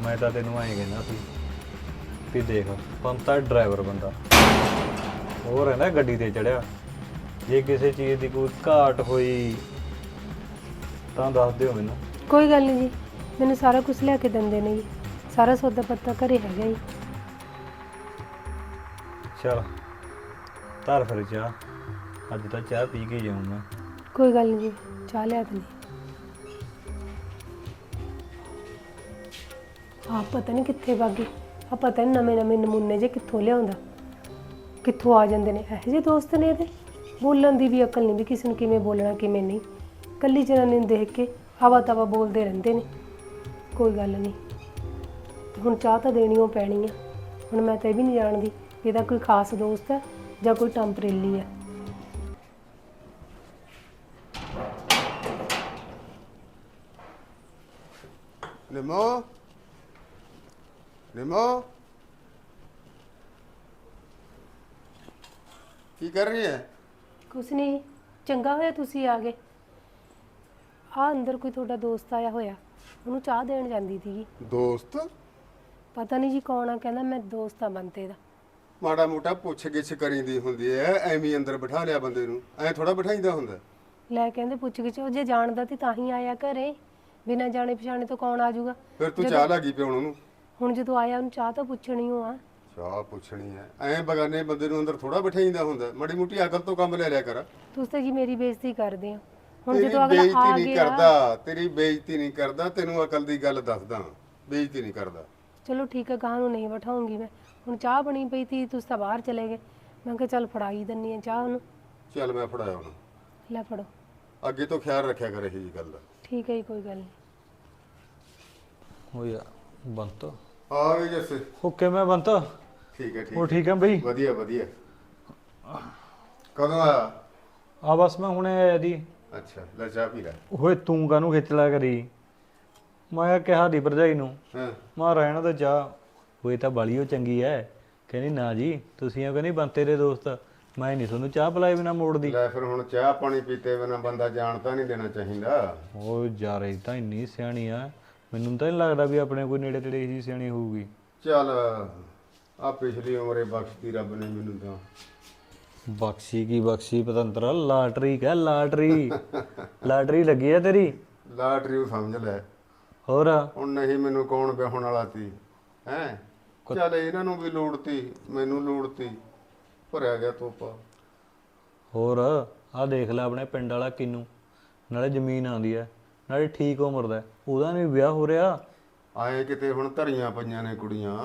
ਮੈਂ ਤਾਂ ਤੈਨੂੰ ਐਂ ਕਹਿੰਦਾ ਸੀ ਵੀ ਦੇਖ ਪੰਤਾ ਡਰਾਈਵਰ ਬੰਦਾ। ਉਹ ਰਹਿੰਦਾ ਗੱਡੀ ਤੇ ਚੜਿਆ। ਜੇ ਕਿਸੇ ਚੀਜ਼ ਦੀ ਕੋਈ ਘਾਟ ਹੋਈ ਤਾਂ ਦੱਸ ਦਿਓ ਮੈਨੂੰ। ਕੋਈ ਗੱਲ ਨਹੀਂ ਜੀ ਮੈਨੂੰ ਸਾਰਾ ਕੁਝ ਲਿਆ ਕੇ ਦਿੰਦੇ ਨੇ ਜੀ। ਸਾਰਾ ਸੌਦਾ ਪੱਤਾ ਘਰੇ ਹੈਗਾ ਜੀ। ਚਲ ਧਰ ਫਿਰ ਚਾਹ। ਅੱਜ ਤਾਂ ਚਾਹ ਪੀ ਕੇ ਜਾਊਂ ਮੈਂ। ਕੋਈ ਗੱਲ ਨਹੀਂ ਜੀ ਚਾਹ ਲਿਆ ਦਿੰਦੀ। ਆ ਪਤਾ ਨਹੀਂ ਕਿੱਥੇ ਵਾਗੇ ਆ ਪਤਾ ਨਹੀਂ ਨਵੇਂ ਨਵੇਂ ਨਮੂਨੇ ਜੇ ਕਿੱਥੋਂ ਲਿਆਉਂਦਾ। ਕਿੱਥੋਂ ਆ ਜਾਂਦੇ ਨੇ? ਇਹੋ ਜਿਹੇ ਦੋਸਤ ਨੇ ਇਹਦੇ? ਬੋਲਣ ਦੀ ਵੀ ਅਕਲ ਨਹੀਂ ਵੀ ਕਿਸੇ ਨੂੰ ਕਿਵੇਂ ਬੋਲਣਾ, ਕਿਵੇਂ ਨਹੀਂ। ਕੱਲੀ ਜਨਾਨੀ ਨੂੰ ਦੇਖ ਕੇ ਹਵਾ ਤਵਾ ਬੋਲਦੇ ਰਹਿੰਦੇ ਨੇ। ਕੋਈ ਗੱਲ ਨਹੀਂ। ਹੁਣ ਚਾਹ ਤਾਂ ਦੇਣੀ ਓ ਪੈਣੀ ਆ। ਹੁਣ ਮੈਂ ਤਾਂ ਇਹ ਵੀ ਨਹੀਂ ਜਾਣਦੀ ਇਹਦਾ ਕੋਈ ਖਾਸ ਦੋਸਤ ਹੈ ਜਾਂ ਕੋਈ ਟੰਪਰੇਲੀ ਹੈ। ਨਿਮੋ? ਨਿਮੋ? ਕੀ ਕਰ ਰਹੀ ਹੈ? ਕੁਛ ਨਹੀਂ ਚੰਗਾ ਹੋਇਆ ਤੁਸੀਂ ਆ ਗਏ। ਆ ਅੰਦਰ ਕੋਈ ਤੁਹਾਡਾ ਦੋਸਤ ਆਇਆ ਹੋਇਆ ਉਹਨੂੰ ਚਾਹ ਦੇਣ ਜਾਂਦੀ ਸੀਗੀ। ਦੋਸਤ? ਪਤਾ ਨਹੀਂ ਜੀ ਕੌਣ ਆ ਕਹਿੰਦਾ ਮੈਂ ਦੋਸਤ ਆ ਬੰਤੇ ਦਾ। ਮਾੜਾ ਮੋਟਾ ਪੁੱਛ ਗਿੱਛ ਕਰੀਦੀ ਹੁੰਦੀ ਐ ਐਵੇਂ ਹੀ ਅੰਦਰ ਬਿਠਾ ਲਿਆ ਬੰਦੇ ਨੂੰ। ਐ ਥੋੜਾ ਬਿਠਾਈਦਾ ਹੁੰਦਾ? ਲੈ ਕਹਿੰਦੇ ਪੁੱਛ ਗਿੱਛ ਉਹ ਜੇ ਜਾਣਦਾ ਤੇ ਤਾਂ ਹੀ ਆਇਆ ਘਰੇ। ਬਿਨਾਂ ਜਾਣੇ ਪਛਾਣੇ ਤੋਂ ਕੌਣ ਆ ਜਾਊਗਾ? ਫਿਰ ਤੂੰ ਚਾਹ ਲੱਗੀ ਪਿਉਣ ਉਹਨੂੰ? ਹੁਣ ਜਦੋਂ ਆਇਆ ਉਹਨੂੰ ਚਾਹ ਤਾਂ ਪੁੱਛਣੀ ਓ ਆ। ਚਾਹ ਪੁੱਛਣੀ ਐ। ਐ ਬਗਾਨੇ ਬੰਦੇ ਨੂੰ ਅੰਦਰ ਥੋੜਾ ਬਿਠਾਈਦਾ ਹੁੰਦਾ। ਮਾੜੀ ਮੋਟੀ ਅਕਲ ਤੋਂ ਕੰਮ ਲੈ ਲਿਆ ਕਰ। ਤੁਸੀਂ ਤਾਂ ਜੀ ਮੇਰੀ ਬੇਇੱਜ਼ਤੀ ਕਰਦੇ ਆ। ਹੁਣ ਤੇਰੀ ਜਦੋਂ ਅਗਲਾ ਬੇਇੱਜ਼ਤੀ ਆ ਨਹੀਂ ਗਿਆ ਕਰਦਾ ਤੇਰੀ ਬੇਇੱਜ਼ਤੀ ਨਹੀਂ ਕਰਦਾ ਤੈਨੂੰ ਅਕਲ ਦੀ ਗੱਲ ਦੱਸਦਾ। ਬੇਇੱਜ਼ਤੀ ਨਹੀਂ ਕਰਦਾ। ਚਲੋ ਠੀਕ ਹੈ ਗਾਹ ਨੂੰ ਨਹੀਂ ਬਿਠਾਉਂਗੀ ਮੈਂ। ਹੁਣ ਚਾਹ ਬਣੀ ਪਈ ਸੀ ਤੁਸੀਂ ਤਾਂ ਬਾਹਰ ਚਲੇ ਗਏ। ਮੈਂ ਕਿਹਾ ਚੱਲ ਫੜਾਈ ਦਿੰਨੀ ਆ ਚਾਹ ਉਹਨੂੰ। ਚੱਲ ਮੈਂ ਫੜਾਇਆ ਉਹਨੂੰ। ਲੈ ਫੜੋ। ਅੱਗੇ ਤੋਂ ਖਿਆਲ ਰੱਖਿਆ ਕਰ ਇਹ ਜੀ ਗੱਲ ਦਾ। ਠੀਕ ਹੈ ਜੀ ਕੋਈ ਗੱਲ ਨਹੀਂ। ਹੋ ਯਾਰ ਬੰਤ। ਆ ਗਈ ਜੱਸੇ ਉਹ ਕਿਵੇਂ ਬੰਤ? ਠੀਕ ਹੈ ਠੀਕ ਉਹ ਹੈ। ਠੀਕ ਹੈ ਬਈ? ਵਧੀਆ ਵਧੀਆ। ਕਦੋਂ ਆਇਆ? ਆ ਬਸ ਮੈਂ ਹੁਣੇ ਆਇਆ ਦੀ ਅੱਛਾ ਲੈ ਚਾਹ ਪੀ ਲੈ। ਓਏ ਤੂੰ ਕਾਹਨੂੰ ਖਿੱਚ ਲਿਆ ਕਰੀ? ਮੈਂ ਕਿਹਾ ਦੀ ਭਰਜਾਈ ਨੂੰ। ਹਾਂ। ਮੈਂ ਰਹਿਣ ਦੇ ਚਾਹ। ਉਹ ਤਾਂ ਬਾਲੀ ਉਹ ਚੰਗੀ ਐ। ਕਹਿੰਦੀ ਨਾ ਜੀ ਤੁਸੀਂ ਆ ਕਹਿੰਦੀ ਬੰਤੇ ਦੇ ਦੋਸਤ। ਮੈਂ ਨਹੀਂ ਤੁਹਾਨੂੰ ਚਾਹ ਪਿਲਾਏ ਬਿਨਾ ਮੋੜਦੀ ਲੈ ਫਿਰ ਹੁਣ ਚਾਹ ਪਾਣੀ ਪੀਤੇ ਬਿਨਾ ਬੰਦਾ ਜਾਣ ਤਾਂ ਨਹੀਂ ਦੇਣਾ ਚਾਹੀਦਾ। ਉਹ ਯਾਰ ਇਹ ਤਾਂ ਇੰਨੀ ਸਿਆਣੀ ਆ। ਮੈਨੂੰ ਤਾਂ ਨਹੀਂ ਲੱਗਦਾ ਵੀ ਆਪਣੇ ਕੋਈ ਨੇੜੇ ਤੇੜੇ ਹੀ ਸਿਆਣੀ ਹੋਊਗੀ। ਚੱਲ ਆ ਪਿਛਲੀ ਉਮਰੇ ਬਖਸ਼ਤੀ ਰੱਬ ਨੇ ਮੈਨੂੰ ਤਾਂ। ਬਖਸ਼ੀ ਕੀ ਬਖਸ਼ੀ ਪਤੰਤਰਾ ਲਾਟਰੀ ਕਹ ਲਾਟਰੀ। ਲਾਟਰੀ ਲੱਗੀ ਆ ਤੇਰੀ? ਲਾਟਰੀ ਉਹ ਸਮਝ ਲੈ। ਹੋਰ? ਹੁਣ ਨਹੀਂ ਮੈਨੂੰ ਕੌਣ ਵਿਆਹਣ ਵਾਲਾ ਸੀ ਹੈ? ਚੱਲ ਇਹਨਾਂ ਨੂੰ ਵੀ ਲੋੜ ਤੀ ਮੈਨੂੰ ਲੋੜ ਤੀ ਭਰਿਆ ਗਿਆ ਤੋਪਾ ਹੋਰ? ਆ ਦੇਖ ਲੈ ਆਪਣੇ ਪਿੰਡ ਵਾਲਾ ਕਿਨੂੰ। ਨਾਲੇ ਜ਼ਮੀਨ ਆਉਂਦੀ ਐ ਨਾਲੇ ਠੀਕ ਉਮਰ ਦਾ। ਹੈ। ਉਹਦਾ ਨਹੀਂ ਵਿਆਹ ਹੋ ਰਿਹਾ। ਆਏ ਕਿਤੇ ਹੁਣ ਧਰੀਆਂ ਪਈਆਂ ਨੇ ਕੁੜੀਆਂ।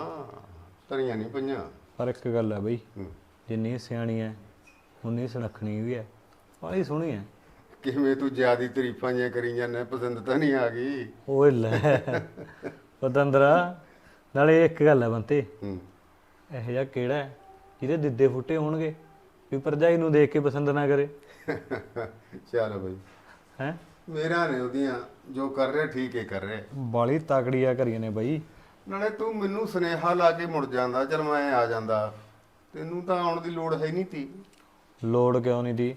ਧਰੀਆਂ ਨਹੀਂ ਪਈਆਂ। ਪਰ ਇੱਕ ਗੱਲ ਹੈ ਬਈ ਹੂੰ। ਜਿੰਨੀ ਸਿਆਣੀ ਹੈ ਉਨੀ ਸੁਨੱਖਣੀ ਵੀ ਹੈ ਬਾਹਲੀ ਸੋਹਣੀ ਹੈ ਕਿਵੇਂ ਤੂੰ ਜਿਆਦੀ ਤਾਰੀਫਾਂ ਜਿਹੀਆਂ ਕਰੀ ਜਾਂਦਾ ਪਸੰਦ ਤਾਂ ਨਹੀਂ ਆ ਗਈ। ਓਏ ਲੈ ਪਤੰਦਰਾ ਨਾਲੇ ਇੱਕ ਗੱਲ ਹੈ ਬੰਤੇ। ਹੂੰ। ਇਹੋ ਜਿਹਾ ਕਿਹੜਾ ਹੈ ਜਿਹਦੇ ਦਿੱਦੇ ਫੁੱਟੇ ਹੋਣਗੇ ਵੀ ਪਰਜਾਈ ਨੂੰ ਦੇਖ ਕੇ ਪਸੰਦ ਨਾ ਕਰੇ। ਚੱਲ ਬਈ। ਹੈ? ਮੇਰਾ ਨੇ ਉਹਦੀਆਂ ਜੋ ਕਰ ਰਿਹਾ ਠੀਕ ਹੀ ਕਰ ਰਿਹਾ। ਬਾਲੀ ਤਾਕੜੀਆਂ ਕਰੀਆਂ ਨੇ ਬਈ। ਨਾਲੇ ਤੂੰ ਮੈਨੂੰ ਸੁਨੇਹਾ ਲਾ ਕੇ ਮੁੜ ਜਾਂਦਾ ਚਲ ਮੈਂ ਆ ਜਾਂਦਾ। ਤੈਨੂੰ ਤਾਂ ਆਉਣ ਦੀ ਲੋੜ ਹੈ ਨਹੀਂ ਤੀ। ਲੋੜ ਕਿਉਂ ਨਹੀਂ ਦੀ?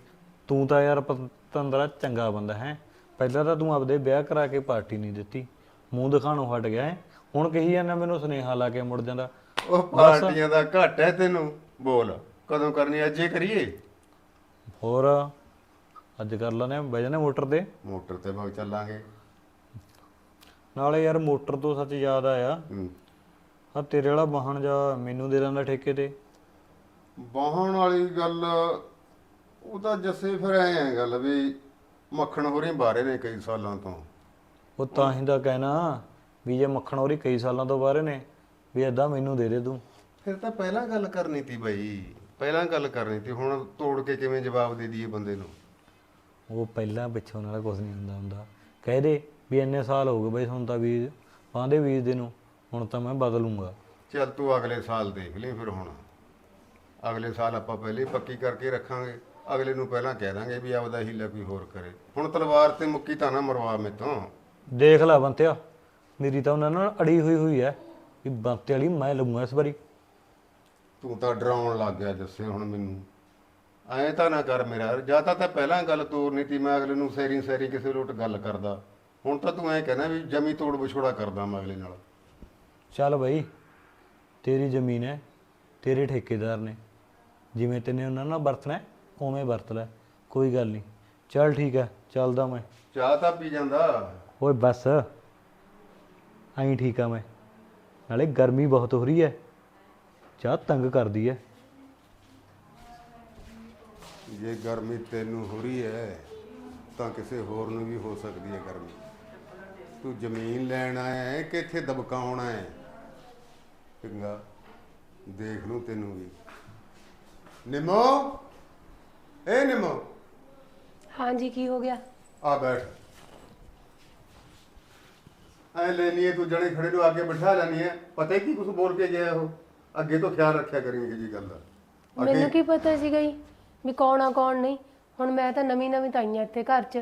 ਤੂੰ ਤਾਂ ਯਾਰ ਪਤੰਦਰਾ ਚੰਗਾ ਬੰਦਾ ਹੈ। ਪਹਿਲਾਂ ਤਾਂ ਤੂੰ ਆਪਦੇ ਵਿਆਹ ਕਰਾ ਕੇ ਪਾਰਟੀ ਨਹੀਂ ਦਿੱਤੀ। ਮੂੰਹ ਦਿਖਾਣੋਂ ਹਟ ਗਿਆ ਹੈ। ਹੁਣ ਕਹੀ ਜਾਂਦਾ ਮੈਨੂੰ ਸੁਨੇਹਾ ਲਾ ਕੇ ਮੁੜ ਜਾਂਦਾ। ਉਹ ਪਾਰਟੀਆਂ ਦਾ ਘੱਟ ਹੈ ਤੈਨੂੰ। ਬੋਲ ਕਦੋਂ ਕਰਨੀ ਅੱਜੇ ਕਰੀਏ। ਹੋਰ ਅੱਜ ਕਰ ਆ ਬਹਿ ਜਾਨੇ ਮੋਟਰ ਤੇ। ਮੋਟਰ ਤੇ ਵਗ ਚੱਲਾਂਗੇ। ਨਾਲੇ ਯਾਰ ਮੋਟਰ ਤੋਂ ਸੱਚ ਯਾਦ ਆਇਆ। ਹੂੰ। ਆ ਤੇਰੇ ਵਾਲਾ ਵਾਹਣ ਜਾ ਮੈਨੂੰ ਦੇ ਦਿੰਦਾ ਠੇਕੇ ਤੇ। ਬਾਹਣ ਵਾਲੀ ਗੱਲ ਉਹ ਤਾਂ ਜੱਸੇ ਫਿਰ ਐ ਆ ਗੱਲ ਵੀ ਮੱਖਣ ਹੋਰੀ ਬਾਰੇ ਨੇ ਕਈ ਸਾਲਾਂ ਤੋਂ। ਉਹ ਤਾਂ ਹੀ ਤਾਂ ਕਹਿਣਾ ਵੀ ਜੇ ਮੱਖਣ ਹੋਰੀ ਕਈ ਸਾਲਾਂ ਤੋਂ ਬਾਹਰ ਨੇ ਵੀ ਏਦਾਂ ਮੈਨੂੰ ਦੇ ਦੇ ਤੂੰ। ਫਿਰ ਤਾਂ ਪਹਿਲਾਂ ਗੱਲ ਕਰਨੀ ਤੀ ਬਈ ਪਹਿਲਾਂ ਗੱਲ ਕਰਨੀ ਤੀ ਹੁਣ ਤੋੜ ਕੇ ਕਿਵੇਂ ਜਵਾਬ ਦੇ ਦਈਏ ਬੰਦੇ ਨੂੰ। ਉਹ ਪਹਿਲਾਂ ਪਿੱਛੋਂ ਨਾਲ ਕੁਝ ਨਹੀਂ ਹੁੰਦਾ ਹੁੰਦਾ। ਕਹਿ ਦੇ ਵੀ ਇੰਨੇ ਸਾਲ ਹੋ ਗਏ ਬਈ ਹੁਣ ਤਾਂ ਵੀ ਆਂਦੇ ਵੀਰ ਦੇ ਨੂੰ ਹੁਣ ਤਾਂ ਮੈਂ ਬਦਲੂੰਗਾ। ਚੱਲ ਤੂੰ ਅਗਲੇ ਸਾਲ ਦੇਖ ਲਈ ਫਿਰ ਹੁਣ। ਅਗਲੇ ਸਾਲ ਆਪਾਂ ਪਹਿਲੇ ਹੀ ਪੱਕੀ ਕਰਕੇ ਰੱਖਾਂਗੇ। ਅਗਲੇ ਨੂੰ ਪਹਿਲਾਂ ਕਹਿ ਦਾਂਗੇ ਵੀ ਆਪਦਾ ਹੀਲਾ ਕੋਈ ਹੋਰ ਕਰੇ। ਹੁਣ ਤਲਵਾਰ ਤੇ ਮੁੱਕੀ ਤਾਂ ਨਾ ਮਰਵਾ ਮੇਤੋਂ। ਦੇਖ ਲੈ ਬੰਤਿਆ ਮੇਰੀ ਤਾਂ ਉਹਨਾਂ ਨਾਲ ਅੜੀ ਹੋਈ ਹੋਈ ਹੈ ਵੀ ਬੰਤੇ ਵਾਲੀ ਮੈਂ ਲਊਂਗਾ ਇਸ ਵਾਰੀ। ਤੂੰ ਤਾਂ ਡਰਾਉਣ ਲੱਗ ਗਿਆ ਜੱਸੇ ਹੁਣ ਮੈਨੂੰ। ਐਂ ਤਾਂ ਨਾ ਕਰ ਮੇਰਾ ਜਾਂ ਤਾਂ ਤਾਂ ਪਹਿਲਾਂ ਗੱਲ ਤੋਰਨੀ ਤੀ ਮੈਂ ਅਗਲੇ ਨੂੰ ਸੈਰੀ ਸੈਰੀ ਕਿਸੇ ਲੋਟ ਗੱਲ ਕਰਦਾ। ਹੁਣ ਤਾਂ ਤੂੰ ਐਂ ਕਹਿਣਾ ਵੀ ਜਮੀ ਤੋੜ ਵਿਛੋੜਾ ਕਰਦਾ ਮੈਂ ਅਗਲੇ ਨਾਲ। ਚੱਲ ਬਈ ਤੇਰੀ ਜ਼ਮੀਨ ਹੈ ਤੇਰੇ ਠੇਕੇਦਾਰ ਨੇ। ਜਿਵੇਂ ਤੈਨੇ ਉਹਨਾਂ ਨਾਲ ਵਰਤਣਾ ਹੈ, ਉਵੇਂ ਵਰਤ ਲੈ ਕੋਈ ਗੱਲ ਨਹੀਂ। ਚੱਲ ਠੀਕ ਹੈ ਚੱਲਦਾ ਮੈਂ। ਚਾਹ ਤਾਂ ਪੀ ਜਾਂਦਾ। ਓਏ ਬਸ ਐਂ ਠੀਕ ਆ ਮੈਂ। ਨਾਲੇ ਗਰਮੀ ਬਹੁਤ ਹੋ ਰਹੀ ਹੈ ਚਾਹ ਤੰਗ ਕਰਦੀ ਹੈ। ਜੇ ਗਰਮੀ ਤੈਨੂੰ ਹੋ ਰਹੀ ਹੈ ਤਾਂ ਕਿਸੇ ਹੋਰ ਨੂੰ ਵੀ ਹੋ ਸਕਦੀ ਹੈ ਗਰਮੀ। ਤੂੰ ਜ਼ਮੀਨ ਲੈਣ ਹੈ ਕਿ ਇੱਥੇ ਦਬਕਾਉਣਾ ਹੈ? ਚੰਗਾ ਦੇਖ ਲੂੰ ਤੈਨੂੰ ਵੀ। ਨਿਮੋ? ਏ ਨਿਮੋ। ਹਾਂਜੀ ਕੀ ਹੋ ਗਿਆ? ਆ ਬੈਠ। ਐ ਲੈ ਲਈਏ ਤੂੰ ਜਣੇ ਖੜੇ ਨੂੰ ਅੱਗੇ ਬਿਠਾ ਲੈਣੀ ਹੈ ਪਤਾ ਹੀ ਕੀ ਕੁਝ ਬੋਲ ਕੇ ਗਿਆ ਉਹ। ਅੱਗੇ ਤੋਂ ਖਿਆਲ ਰੱਖਿਆ ਕਰੀਂਗੇ ਜੀ ਗੱਲ ਦਾ। ਮੈਨੂੰ ਕੀ ਪਤਾ ਸੀਗਾ ਜੀ ਵੀ ਕੌਣ ਆ ਕੌਣ ਨਹੀਂ। ਹੁਣ ਮੈਂ ਤਾਂ ਨਵੀਂ ਨਵੀਂ ਤਾਂ ਆਈ ਹਾਂ ਇੱਥੇ ਘਰ 'ਚ।